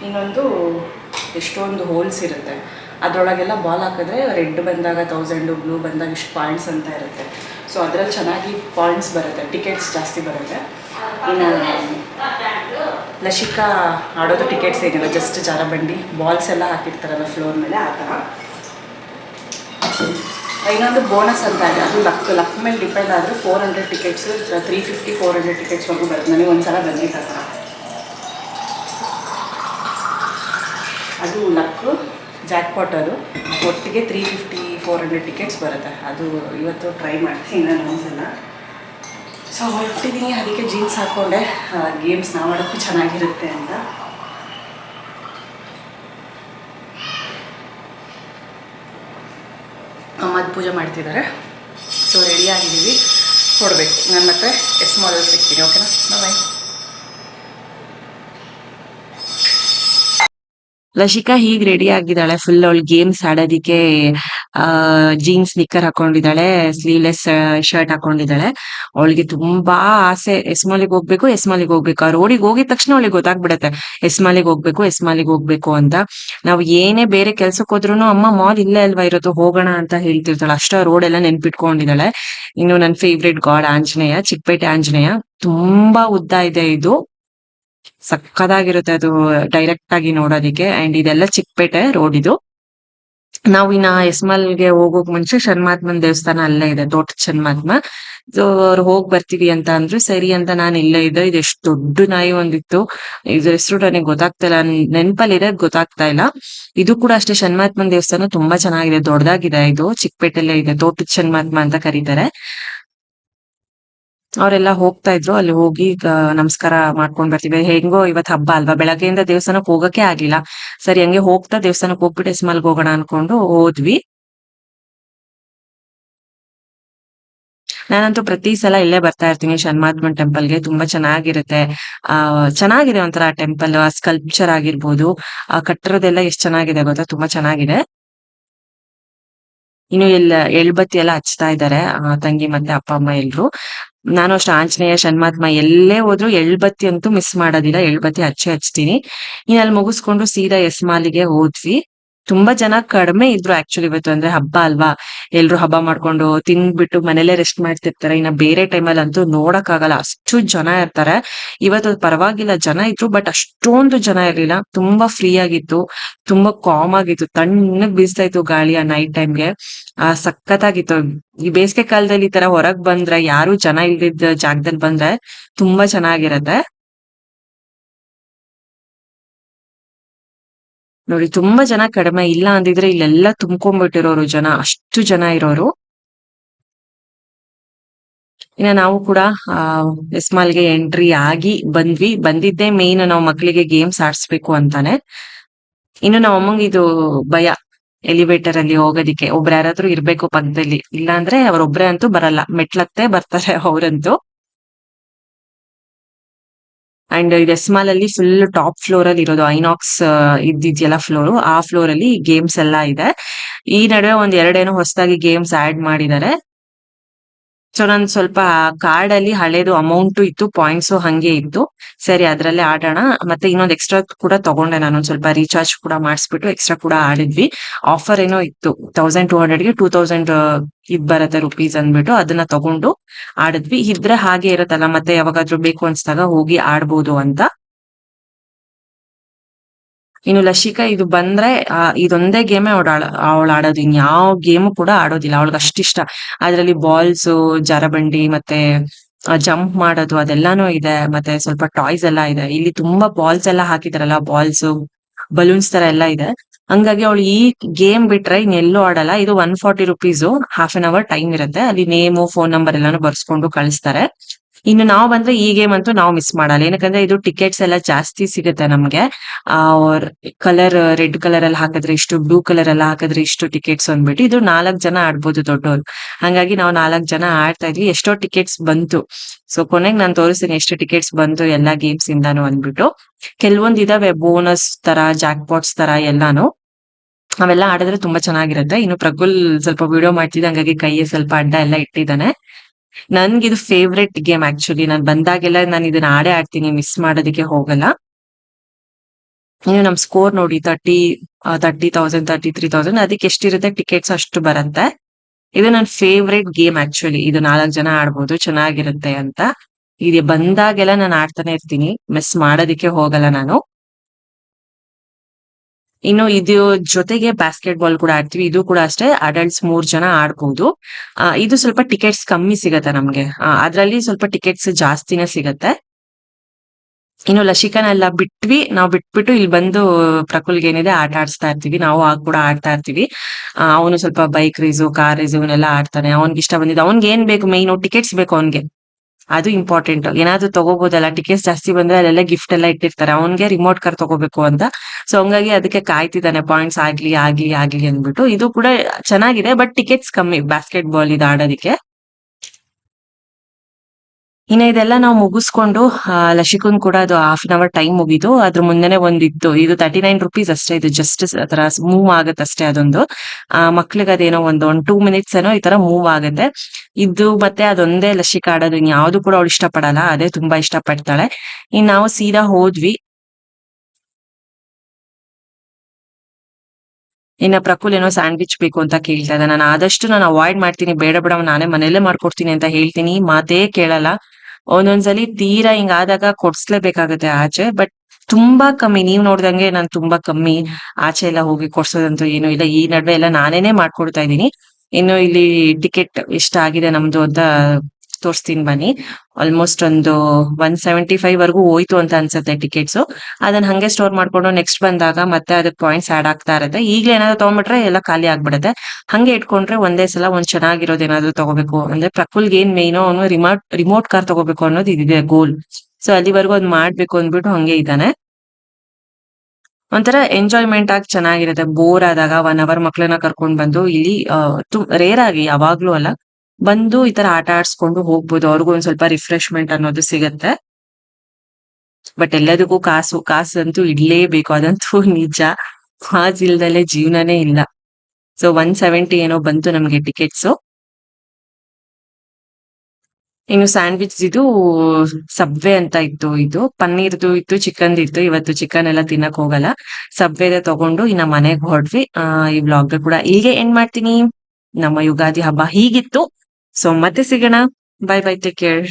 ಇನ್ನೊಂದು ಎಷ್ಟೊಂದು ಹೋಲ್ಸ್ ಇರುತ್ತೆ. ಅದರೊಳಗೆಲ್ಲ ಬಾಲ್ ಹಾಕಿದ್ರೆ ರೆಡ್ ಬಂದಾಗ ತೌಸಂಡು ಬ್ಲೂ ಬಂದಾಗ ಇಷ್ಟು ಪಾಯಿಂಟ್ಸ್ ಅಂತ ಇರುತ್ತೆ. ಸೊ ಅದರಲ್ಲಿ ಚೆನ್ನಾಗಿ ಪಾಯಿಂಟ್ಸ್ ಬರುತ್ತೆ ಟಿಕೆಟ್ಸ್ ಜಾಸ್ತಿ ಬರುತ್ತೆ. ಇನ್ನು ಲಸಿಕಾ ಆಡೋದು ಟಿಕೆಟ್ಸ್ ಏನಿಲ್ಲ ಜಸ್ಟ್ ಜಾರಬಂಡಿ. ಬಾಲ್ಸ್ ಎಲ್ಲ ಹಾಕಿರ್ತಾರಲ್ಲ ಫ್ಲೋರ್ ಮೇಲೆ, ಆ ಥರ. ಇನ್ನೊಂದು ಬೋನಸ್ ಅಂತ ಇದೆ, ಅದು ಲಕ್ ಲಕ್ ಮೇಲೆ ಡಿಪೆಂಡ್ ಆದರೆ four hundred tickets three fifty four hundred ಟಿಕೆಟ್ಸ್ವರೆಗೂ ಬರುತ್ತೆ. ನನಗೆ ಒಂದು ಸಲ ಬಂದಿತ್ತು ಆ ಥರ. ಅದು ಲಕ್ಕು ಜಾಕ್ಪಾಟ್ ಅದು. ಒಟ್ಟಿಗೆ three fifty four hundred tickets ಬರುತ್ತೆ. ಅದು ಇವತ್ತು ಟ್ರೈ ಮಾಡ್ತೀನಿ ನಾನು ಒಂದ್ಸಲ ಸೊ ಹೊರಟಿದ್ದೀನಿ. ಅದಕ್ಕೆ ಜೀನ್ಸ್ ಹಾಕ್ಕೊಂಡೆ ಗೇಮ್ಸ್ ನಾವು ಆಡೋಕ್ಕೂ ಚೆನ್ನಾಗಿರುತ್ತೆ ಅಂತ. ಅಮ್ಮದ ಪೂಜೆ ಮಾಡ್ತಿದ್ದಾರೆ. ಸೊ ರೆಡಿ ಆಗಿದ್ದೀವಿ. ಕೊಡಬೇಕು ನನ್ನ ಮತ್ತೆ ಎಸ್ ಮಾಡಲ್ ಸಿಗ್ತೀನಿ ಓಕೆನಾ ಬಾಯ್
ಲಶಿಕಾ ಹೀಗೆ ರೆಡಿ ಆಗಿದ್ದಾಳೆ. ಫುಲ್ ಅವಳು ಗೇಮ್ಸ್ ಆಡೋದಿಕ್ಕೆ ಆ ಜೀನ್ಸ್ ನಿಕ್ಕರ್ ಹಾಕೊಂಡಿದ್ದಾಳೆ ಸ್ಲೀವ್ಲೆಸ್ ಶರ್ಟ್ ಹಾಕೊಂಡಿದ್ದಾಳೆ. ಅವಳಿಗೆ ತುಂಬಾ ಆಸೆ ಎಸ್ಮಾಲಿಗೆ ಹೋಗ್ಬೇಕು ಎಸ್ಮಾಲಿಗೆ ಹೋಗ್ಬೇಕು. ಆ ರೋಡಿಗೆ ಹೋಗಿದ ತಕ್ಷಣ ಅವಳಿಗೆ ಗೊತ್ತಾಗ್ಬಿಡತ್ತೆ. ಎಸ್ಮಾಲಿಗೆ ಹೋಗ್ಬೇಕು ಎಸ್ಮಾಲಿಗೆ ಹೋಗ್ಬೇಕು ಅಂತ. ನಾವು ಏನೇ ಬೇರೆ ಕೆಲ್ಸಕ್ಕೆ ಹೋದ್ರು ಅಮ್ಮ ಮಾಲ್ ಇಲ್ಲೇ ಅಲ್ವಾ ಇರೋದು, ಹೋಗೋಣ ಅಂತ ಹೇಳ್ತಿರ್ತಾಳೆ. ಅಷ್ಟ ರೋಡ್ ಎಲ್ಲ ನೆನ್ಪಿಟ್ಕೊಂಡಿದ್ದಾಳೆ. ಇನ್ನು ನನ್ನ ಫೇವ್ರೇಟ್ ಗಾಡ್ ಆಂಜನೇಯ, ಚಿಕ್ಕಪೇಟೆ ಆಂಜನೇಯ. ತುಂಬಾ ಉದ್ದ ಇದೆ ಇದು. ಸಕ್ಕದಾಗಿರುತ್ತೆ ಅದು ಡೈರೆಕ್ಟ್ ಆಗಿ ನೋಡೋದಿಕ್ಕೆ. ಅಂಡ್ ಇದೆಲ್ಲ ಚಿಕ್ಕಪೇಟೆ ರೋಡ್ ಇದು. ನಾವು ಇನ್ನ ಎಸ್ಮಲ್ಗೆ ಹೋಗೋಕ್ ಮುಂಚೆ ಷಣ್ಮಾತ್ಮನ್ ದೇವಸ್ಥಾನ ಅಲ್ಲೇ ಇದೆ, ದೊಡ್ಡ ಷಣ್ಮಾತ್ಮ. ಸೊ ಅವ್ರು ಹೋಗ್ ಬರ್ತೀವಿ ಅಂತ ಅಂದ್ರು, ಸರಿ ಅಂತ ನಾನು ಇಲ್ಲೇ ಇದೆ ಇದು ಎಷ್ಟು ದೊಡ್ಡ ನಾಯಿ ಒಂದಿತ್ತು. ಇದ್ರ ಹೆಸರು ನನಗೆ ಗೊತ್ತಾಗ್ತಾ ಇಲ್ಲ. ನೆನ್ಪಲ್ಲಿ ಇರೋದ್ ಗೊತ್ತಾಗ್ತಾ ಇಲ್ಲ. ಇದು ಕೂಡ ಅಷ್ಟೇ ಷಣ್ಮಾತ್ಮನ್ ದೇವಸ್ಥಾನ ತುಂಬಾ ಚೆನ್ನಾಗಿದೆ ದೊಡ್ಡದಾಗಿದೆ ಇದು. ಚಿಕ್ಕಪೇಟೆಲ್ಲೇ ಇದೆ, ದೊಡ್ಡ ಷಣ್ಮಾತ್ಮ ಅಂತ ಕರೀತಾರೆ. ಅವರೆಲ್ಲ ಹೋಗ್ತಾ ಇದ್ರು, ಅಲ್ಲಿ ಹೋಗಿ ನಮಸ್ಕಾರ ಮಾಡ್ಕೊಂಡ್ ಬರ್ತೀವಿ. ಹೆಂಗೋ ಇವತ್ ಹಬ್ಬ ಅಲ್ವಾ? ಬೆಳಗ್ಗೆಯಿಂದ ದೇವಸ್ಥಾನಕ್ ಹೋಗಕ್ಕೆ ಆಗ್ಲಿಲ್ಲ. ಸರಿ, ಹಂಗೆ ಹೋಗ್ತಾ ದೇವಸ್ಥಾನಕ್ ಹೋಗ್ಬಿಟ್ಟು ಎಸ್ಮಲ್ಗ್ ಹೋಗೋಣ ಅನ್ಕೊಂಡು ಹೋದ್ವಿ. ನಾನಂತೂ ಪ್ರತಿ ಸಲ ಇಲ್ಲೇ ಬರ್ತಾ ಇರ್ತೀನಿ. ಶನ್ಮಾದ್ಮನ್ ಟೆಂಪಲ್ಗೆ ತುಂಬಾ ಚೆನ್ನಾಗಿರುತ್ತೆ. ಆ, ಚೆನ್ನಾಗಿದೆ ಒಂಥರ ಟೆಂಪಲ್ ಸ್ಕಲ್ಪ್ಚರ್ ಆಗಿರ್ಬೋದು, ಆ ಕಟ್ಟಿರೋದೆಲ್ಲ ಎಷ್ಟ್ ಚೆನ್ನಾಗಿದೆ ಗೊತ್ತಾ? ತುಂಬಾ ಚೆನ್ನಾಗಿದೆ. ಇನ್ನು ಎಲ್ಲ ಎಳ್ಬತ್ತಿ ಎಲ್ಲ ಹಚ್ತಾ ಇದ್ದಾರೆ ತಂಗಿ ಮತ್ತೆ ಅಪ್ಪ, ಅಮ್ಮ ಎಲ್ರು. ನಾನು ಅಷ್ಟು ಆಂಜನೇಯ ಶನ್ಮಾತ್ಮ ಎಲ್ಲೇ ಹೋದ್ರು ಎಳ್ಬತ್ತಿ ಅಂತೂ ಮಿಸ್ ಮಾಡೋದಿಲ್ಲ, ಎಳ್ಬತ್ತಿ ಹಚ್ಚೆ ಹಚ್ತೀನಿ. ಇನ್ನು ಅಲ್ಲಿ ಮುಗಿಸ್ಕೊಂಡು ಸೀದಾ ಎಸ್ಮಾಲಿಗೆ ಹೋದ್ವಿ. ತುಂಬಾ ಜನ ಕಡಿಮೆ ಇದ್ರು ಆಕ್ಚುಲಿ ಇವತ್ತು ಅಂದ್ರೆ ಹಬ್ಬ ಅಲ್ವಾ? ಎಲ್ರು ಹಬ್ಬ ಮಾಡ್ಕೊಂಡು ತಿಂದ್ಬಿಟ್ಟು ಮನೇಲೆ ರೆಸ್ಟ್ ಮಾಡ್ತಿರ್ತಾರೆ. ಇನ್ನ ಬೇರೆ ಟೈಮಲ್ಲಿ ಅಂತೂ ನೋಡಕ್ ಆಗಲ್ಲ ಅಷ್ಟು ಜನ ಇರ್ತಾರೆ. ಇವತ್ತು ಪರವಾಗಿಲ್ಲ, ಜನ ಇದ್ರು ಬಟ್ ಅಷ್ಟೊಂದು ಜನ ಇರ್ಲಿಲ್ಲ. ತುಂಬಾ ಫ್ರೀ ಆಗಿತ್ತು. ತುಂಬಾ ಕಾಮ್ ಆಗಿತ್ತು. ತಣ್ಣಗ್ ಬೀಸ್ತಾ ಇತ್ತು ಗಾಳಿ ಆ ನೈಟ್ ಟೈಮ್ಗೆ ಆ ಸಖತ್ತಾಗಿತ್ತು. ಈ ಬೇಸಿಗೆ ಕಾಲದಲ್ಲಿ ಈ ತರ ಹೊರಗ್ ಬಂದ್ರೆ, ಯಾರು ಜನ ಇಲ್ದಿದ್ದ ಜಾಗದಲ್ಲಿ ಬಂದ್ರೆ ತುಂಬಾ ಚೆನ್ನಾಗಿರತ್ತೆ. ನೋಡಿ, ತುಂಬಾ ಜನ ಕಡಿಮೆ ಇಲ್ಲ ಅಂದಿದ್ರೆ ಇಲ್ಲೆಲ್ಲ ತುಂಬ್ಕೊಂಡ್ಬಿಟ್ಟಿರೋರು ಜನ, ಅಷ್ಟು ಜನ ಇರೋರು. ಇನ್ನ ನಾವು ಕೂಡ, ಆ, ಎಸ್ಮಾಲ್ಗೆ ಎಂಟ್ರಿ ಆಗಿ ಬಂದ್ವಿ. ಬಂದಿದ್ದೆ ಮೇನ್ ನಾವು ಮಕ್ಕಳಿಗೆ ಗೇಮ್ಸ್ ಆಡಿಸ್ಬೇಕು ಅಂತಾನೆ. ಇನ್ನು ನಮ್ಮ ಅಮ್ಮಂಗೆ ಇದು ಭಯ, ಎಲಿವೇಟರ್ ಅಲ್ಲಿ ಹೋಗೋದಿಕ್ಕೆ. ಒಬ್ರು ಯಾರಾದ್ರೂ ಇರ್ಬೇಕು ಪಕ್ಕದಲ್ಲಿ. ಇಲ್ಲಾಂದ್ರೆ ಅವ್ರೊಬ್ರೆ ಅಂತೂ ಬರಲ್ಲ. ಮೆಟ್ಲತ್ತೆ ಬರ್ತಾರೆ ಅವ್ರಂತೂ. ಅಂಡ್ ಇದು ಎಸ್ಮಾಲ್ ಅಲ್ಲಿ ಫುಲ್ ಟಾಪ್ ಫ್ಲೋರ್ ಅಲ್ಲಿ ಇರೋದು ಐನಾಕ್ಸ್ ಇದ್ದಿದ್ಯಲ್ಲ ಫ್ಲೋರ್ ಆ ಫ್ಲೋರ್ ಅಲ್ಲಿ ಗೇಮ್ಸ್ ಎಲ್ಲ ಇದೆ. ಈ ನಡುವೆ ಒಂದ್ ಎರಡೇನೋ ಹೊಸದಾಗಿ ಗೇಮ್ಸ್ ಆಡ್ ಮಾಡಿದ್ದಾರೆ. ಸೊ ನನ್ ಸ್ವಲ್ಪ ಕಾರ್ಡ್ ಅಲ್ಲಿ ಹಳೇದು ಅಮೌಂಟ್ ಇತ್ತು ಪಾಯಿಂಟ್ಸ್ ಹಂಗೆ ಇತ್ತು. ಸರಿ, ಅದ್ರಲ್ಲೇ ಆಡೋಣ. ಮತ್ತೆ ಇನ್ನೊಂದು ಎಕ್ಸ್ಟ್ರಾ ಕೂಡ ತಗೊಂಡೆ ನಾನು. ಸ್ವಲ್ಪ ರೀಚಾರ್ಜ್ ಕೂಡ ಮಾಡಿಸ್ಬಿಟ್ಟು ಎಕ್ಸ್ಟ್ರಾ ಕೂಡ ಆಡಿದ್ವಿ. ಆಫರ್ ಏನೋ ಇತ್ತು. ತೌಸಂಡ್ ಟೂ ಹಂಡ್ರೆಡ್ಗೆ ಟೂ ತೌಸಂಡ್ ಇದ್ ಬರತ್ತೆ ರುಪೀಸ್ ಅಂದ್ಬಿಟ್ಟು ಅದನ್ನ ತಗೊಂಡು ಆಡಿದ್ವಿ. ಇದ್ರೆ ಹಾಗೆ ಇರತ್ತಲ್ಲ, ಮತ್ತೆ ಯಾವಾಗಾದ್ರೂ ಬೇಕು ಅನ್ಸ್ದಾಗ ಹೋಗಿ ಆಡ್ಬೋದು ಅಂತ. ಇನ್ನು ಲಶಿಕಾ, ಇದು ಬಂದ್ರೆ ಇದೊಂದೇ ಗೇಮೇ ಅವಳ ಅವಳು ಆಡೋದು. ಇನ್ ಯಾವ ಗೇಮ್ ಕೂಡ ಆಡೋದಿಲ್ಲ. ಅವಳಿಗೆ ಅಷ್ಟಿಷ್ಟ ಅದ್ರಲ್ಲಿ ಬಾಲ್ಸ್ ಜಾರಬಂಡಿ ಮತ್ತೆ ಜಂಪ್ ಮಾಡೋದು ಅದೆಲ್ಲಾನು ಇದೆ. ಮತ್ತೆ ಸ್ವಲ್ಪ ಟಾಯ್ಸ್ ಎಲ್ಲ ಇದೆ. ಇಲ್ಲಿ ತುಂಬಾ ಬಾಲ್ಸ್ ಎಲ್ಲ ಹಾಕಿದಾರಲ್ಲ ಬಾಲ್ಸ್ ಬಲೂನ್ಸ್ ತರ ಎಲ್ಲ ಇದೆ. ಹಂಗಾಗಿ ಅವಳು ಈ ಗೇಮ್ ಬಿಟ್ರೆ ಇನ್ ಎಲ್ಲೂ ಆಡಲ್ಲ. ಇದು one forty rupees half an hour time ಇರುತ್ತೆ. ಅಲ್ಲಿ ನೇಮು ಫೋನ್ ನಂಬರ್ ಎಲ್ಲಾನು ಬರ್ಸ್ಕೊಂಡು ಕಳಿಸ್ತಾರೆ. ಇನ್ನು ನಾವು ಬಂದ್ರೆ ಈ ಗೇಮ್ ಅಂತೂ ನಾವು ಮಿಸ್ ಮಾಡಲ್ಲ. ಏನಕ್ಕಂದ್ರೆ ಇದು ಟಿಕೆಟ್ಸ್ ಎಲ್ಲ ಜಾಸ್ತಿ ಸಿಗುತ್ತೆ ನಮ್ಗೆ. ಕಲರ್ ರೆಡ್ ಕಲರ್ ಅಲ್ಲಿ ಹಾಕಿದ್ರೆ ಇಷ್ಟು ಬ್ಲೂ ಕಲರ್ ಎಲ್ಲ ಹಾಕಿದ್ರೆ ಇಷ್ಟು ಟಿಕೆಟ್ಸ್ ಅಂದ್ಬಿಟ್ಟು ಇದು ನಾಲ್ಕ್ ಜನ ಆಡ್ಬೋದು ದೊಡ್ಡವ್ರು ಹಂಗಾಗಿ ನಾವು ನಾಲ್ಕ್ ಜನ ಆಡ್ತಾ ಇದ್ವಿ. ಎಷ್ಟೋ ಟಿಕೆಟ್ಸ್ ಬಂತು. ಸೊ ಕೊನೆಗೆ ನಾನು ತೋರಿಸ್ತೀನಿ ಎಷ್ಟು ಟಿಕೆಟ್ಸ್ ಬಂತು ಎಲ್ಲಾ ಗೇಮ್ಸ್ ಇಂದಾನು ಅಂದ್ಬಿಟ್ಟು. ಕೆಲವೊಂದ್ ಇದಾವೆ ಬೋನಸ್ ತರ ಜಾಕ್ ಪಾಟ್ಸ್ ತರ ಎಲ್ಲಾನು. ಅವೆಲ್ಲ ಆಡಿದ್ರೆ ತುಂಬಾ ಚೆನ್ನಾಗಿರುತ್ತೆ. ಇನ್ನು ಪ್ರಗುಲ್ ಸ್ವಲ್ಪ ವಿಡಿಯೋ ಮಾಡ್ತಿದ್ದೆ. ಹಂಗಾಗಿ ಕೈಯ ಸ್ವಲ್ಪ ಅಡ್ಡ ಎಲ್ಲ ಇಟ್ಟಿದ್ದಾನೆ. ನನ್ಗಿದು ಫೇವ್ರೆಟ್ ಗೇಮ್ ಆಕ್ಚುಲಿ ನಾನು ಬಂದಾಗೆಲ್ಲ ನಾನು ಇದನ್ನ ಆಡೇ ಆಡ್ತೀನಿ ಮಿಸ್ ಮಾಡೋದಕ್ಕೆ ಹೋಗಲ್ಲ. ಇನ್ನು ನಮ್ ಸ್ಕೋರ್ ನೋಡಿ thirty thirty thousand thirty three thousand ಅದಕ್ಕೆ ಎಷ್ಟಿರುತ್ತೆ? ಟಿಕೆಟ್ಸ್ ಅಷ್ಟು ಬರುತ್ತೆ. ಇದು ನನ್ನ ಫೇವ್ರೆಟ್ ಗೇಮ್ ಆಕ್ಚುಲಿ ಇದು ನಾಲ್ಕು ಜನ ಆಡ್ಬೋದು, ಚೆನ್ನಾಗಿರುತ್ತೆ ಅಂತ. ಇದು ಬಂದಾಗೆಲ್ಲ ನಾನು ಆಡ್ತಾನೆ ಇರ್ತೀನಿ. ಮಿಸ್ ಮಾಡೋದಕ್ಕೆ ಹೋಗಲ್ಲ ನಾನು. ಇನ್ನು ಇದು ಜೊತೆಗೆ ಬಾಸ್ಕೆಟ್ ಬಾಲ್ ಕೂಡ ಆಡ್ತೀವಿ. ಇದು ಕೂಡ ಅಷ್ಟೇ ಅಡಲ್ಟ್ಸ್ ಮೂರ್ ಜನ ಆಡ್ಬಹುದು ಇದು ಸ್ವಲ್ಪ ಟಿಕೆಟ್ಸ್ ಕಮ್ಮಿ ಸಿಗತ್ತೆ ನಮ್ಗೆ. ಅದ್ರಲ್ಲಿ ಸ್ವಲ್ಪ ಟಿಕೆಟ್ಸ್ ಜಾಸ್ತಿನೇ ಸಿಗತ್ತೆ. ಇನ್ನು ಲಸಿಕಾನೆಲ್ಲ ಬಿಟ್ವಿ. ನಾವು ಬಿಟ್ಬಿಟ್ಟು ಇಲ್ಲಿ ಬಂದು ಪ್ರಕುಲ್ಗೆ ಏನಿದೆ ಆಟ ಆಡಿಸ್ತಾ ಇರ್ತೀವಿ. ನಾವು ಆಗ ಕೂಡ ಆಡ್ತಾ ಇರ್ತೀವಿ. ಅವನು ಸ್ವಲ್ಪ ಬೈಕ್ ರೇಸು ಕಾರ್ ರೇಸು ಇವನ್ನೆಲ್ಲ ಆಡ್ತಾನೆ. ಅವ್ನಿಗೆ ಇಷ್ಟ ಬಂದಿದ್ದು. ಅವ್ನ್ಗೆ ಏನ್ ಬೇಕು? ಮೈನ್ ಟಿಕೆಟ್ಸ್ ಬೇಕು ಅವ್ನ್ಗೆ. ಅದು ಇಂಪಾರ್ಟೆಂಟ್ ಏನಾದ್ರೂ ತಗೋಬಹುದಲ್ಲ ಟಿಕೆಟ್ಸ್ ಜಾಸ್ತಿ ಬಂದ್ರೆ ಅಲ್ಲೆಲ್ಲ ಗಿಫ್ಟ್ ಎಲ್ಲ ಇಟ್ಟಿರ್ತಾರೆ. ಅವನ್ಗೆ ರಿಮೋಟ್ ಕಾರ್ ತಗೋಬೇಕು ಅಂತ. ಸೊ ಹಂಗಾಗಿ ಅದಕ್ಕೆ ಕಾಯ್ತಿದ್ದಾನೆ ಪಾಯಿಂಟ್ಸ್ ಆಗ್ಲಿ ಆಗ್ಲಿ ಆಗ್ಲಿ ಅಂದ್ಬಿಟ್ಟು. ಇದು ಕೂಡ ಚೆನ್ನಾಗಿದೆ ಬಟ್ ಟಿಕೆಟ್ಸ್ ಕಮ್ಮಿ ಬಾಸ್ಕೆಟ್ ಬಾಲ್ ಇದು ಆಡೋದಿಕ್ಕೆ. ಇನ್ನ ಇದೆಲ್ಲ ನಾವು ಮುಗಿಸ್ಕೊಂಡು ಲಶಿಕನ್ ಕೂಡ ಅದು ಹಾಫ್ ಅನ್ ಅವರ್ ಟೈಮ್ ಮುಗಿದು, ಅದ್ರ ಮುಂದೆನೆ ಒಂದಿತ್ತು ಇದು ತರ್ಟಿ ನೈನ್ ರುಪೀಸ್ ಅಷ್ಟೇ, ಇದು ಜಸ್ಟ್ ತರ ಮೂವ್ ಆಗತ್ತೆ ಅಷ್ಟೇ ಅದೊಂದು. ಆ, ಮಕ್ಳಿಗೆ ಅದೇನೋ ಒಂದು, ಒಂದ್ ಟೂ ಮಿನಿಟ್ಸ್ ಏನೋ ಈ ತರ ಮೂವ್ ಆಗುತ್ತೆ. ಇದು ಮತ್ತೆ ಅದೊಂದೇ ಲಶಿಕ ಆಡೋದು, ಇನ್ ಯಾವ್ದು ಕೂಡ ಅವ್ಳು ಇಷ್ಟ ಪಡಲ್ಲ ಅದೇ ತುಂಬಾ ಇಷ್ಟ ಪಡ್ತಾಳೆ ಇನ್ ನಾವು ಸೀದಾ ಹೋದ್ವಿ. ಇನ್ನ ಪ್ರಕುಲ್ ಏನೋ ಸ್ಯಾಂಡ್ವಿಚ್ ಬೇಕು ಅಂತ ಕೇಳ್ತಾ ಇದ್ದ ನಾನು ಆದಷ್ಟು ನಾನು ಅವಾಯ್ಡ್ ಮಾಡ್ತೀನಿ, ಬೇಡ ಬೇಡ ನಾನೇ ಮನೇಲೆ ಮಾಡ್ಕೊಡ್ತೀನಿ ಅಂತ ಹೇಳ್ತೀನಿ, ಮಾತೇ ಕೇಳಲ್ಲ. ಒಂದೊಂದ್ಸಲಿ ತೀರಾ ಹಿಂಗಾದಾಗ ಕೊಡ್ಸ್ಲೇಬೇಕಾಗತ್ತೆ ಆಚೆ, ಬಟ್ ತುಂಬಾ ಕಮ್ಮಿ. ನೀವ್ ನೋಡ್ದಂಗೆ ನಾನ್ ತುಂಬಾ ಕಮ್ಮಿ ಆಚೆ ಎಲ್ಲ ಹೋಗಿ ಕೊಡ್ಸೋದಂತೂ ಏನು ಇಲ್ಲ. ಈ ನಡುವೆ ಎಲ್ಲ ನಾನೇನೆ ಮಾಡ್ಕೊಡ್ತಾ ಇದ್ದೀನಿ. ಇನ್ನು ಇಲ್ಲಿ ಟಿಕೆಟ್ ಇಷ್ಟ ಆಗಿದೆ ನಮ್ದು ಅಂತ ತೋರಿಸ್ತೀನಿ ಬನ್ನಿ. ಆಲ್ಮೋಸ್ಟ್ ಒಂದು ಒನ್ ಸೆವೆಂಟಿ ಫೈವ್ ವರ್ಗೂ ಹೋಯ್ತು ಅಂತ ಅನ್ಸುತ್ತೆ ಟಿಕೆಟ್ಸ್ ಅದನ್ನ ಹಂಗೆ ಸ್ಟೋರ್ ಮಾಡ್ಕೊಂಡು ನೆಕ್ಸ್ಟ್ ಬಂದಾಗ ಮತ್ತೆ ಅದಕ್ಕೆ ಪಾಯಿಂಟ್ಸ್ ಆಡ್ ಆಗ್ತಾ ಇರುತ್ತೆ. ಈಗಲೇ ಏನಾದ್ರು ತಗೊಂಡ್ಬಿಟ್ರೆ ಎಲ್ಲ ಖಾಲಿ ಆಗ್ಬಿಡುತ್ತೆ. ಹಂಗೆ ಇಟ್ಕೊಂಡ್ರೆ ಒಂದೇ ಸಲ ಒಂದ್ ಚೆನ್ನಾಗಿರೋದು ಏನಾದ್ರು ತಗೋಬೇಕು. ಅಂದ್ರೆ ಪ್ರಕುಲ್ಗೆ ಏನ್ ಮೇಯ್ನೋ ಅವನು ರಿಮೋಟ್ ರಿಮೋಟ್ ಕಾರ್ ತಗೋಬೇಕು ಅನ್ನೋದು ಇದಿದೆ ಗೋಲ್ ಸೊ ಅಲ್ಲಿವರೆಗೂ ಅದ್ ಮಾಡ್ಬೇಕು ಅಂದ್ಬಿಟ್ಟು ಹಂಗೆ ಇದ್ದಾನೆ. ಒಂಥರ ಎಂಜಾಯ್ಮೆಂಟ್ ಆಗಿ ಚೆನ್ನಾಗಿರುತ್ತೆ. ಬೋರ್ ಆದಾಗ ಒನ್ ಅವರ್ ಮಕ್ಳನ್ನ ಕರ್ಕೊಂಡ್ ಬಂದು ಇಲ್ಲಿ ರೇರ್ ಆಗಿ ಯಾವಾಗ್ಲೂ ಅಲ್ಲ. ಬಂದು ಈ ತರ ಆಟ ಆಡ್ಸ್ಕೊಂಡು ಹೋಗ್ಬೋದು. ಅವ್ರಿಗೂ ಒಂದ್ ಸ್ವಲ್ಪ ರಿಫ್ರೆಶ್ಮೆಂಟ್ ಅನ್ನೋದು ಸಿಗತ್ತೆ. ಬಟ್ ಎಲ್ಲದಕ್ಕೂ ಕಾಸು ಕಾಸು ಅಂತೂ ಇಡ್ಲೇಬೇಕು. ಅದಂತೂ ನಿಜ. ಕಾಸ್ ಇಲ್ದಲೆ ಜೀವನನೇ ಇಲ್ಲ. ಸೊ ಒನ್ ಸೆವೆಂಟಿ ಏನೋ ಬಂತು ನಮ್ಗೆ ಟಿಕೆಟ್ಸು ಇನ್ನು ಸ್ಯಾಂಡ್ವಿಚ್ ಇದು ಸಬ್ವೆ ಅಂತ ಇತ್ತು ಇದು. ಪನ್ನೀರ್ದು ಇತ್ತು ಚಿಕನ್ ಇತ್ತು. ಇವತ್ತು ಚಿಕನ್ ಎಲ್ಲ ತಿನ್ನಕ್ ಹೋಗಲ್ಲ. ಸಬ್ವೆದ ತಗೊಂಡು ಇನ್ನ ಮನೆಗೆ ಹೊರಡ್ವಿ ಈ ವ್ಲಾಗ್ ಕೂಡ ಈಗ ಏನ್ ಮಾಡ್ತೀನಿ. ನಮ್ಮ ಯುಗಾದಿ ಹಬ್ಬ ಹೀಗಿತ್ತು. ಸೊ ಮತ್ತೆ ಸಿಗೋಣ. Bye bye take care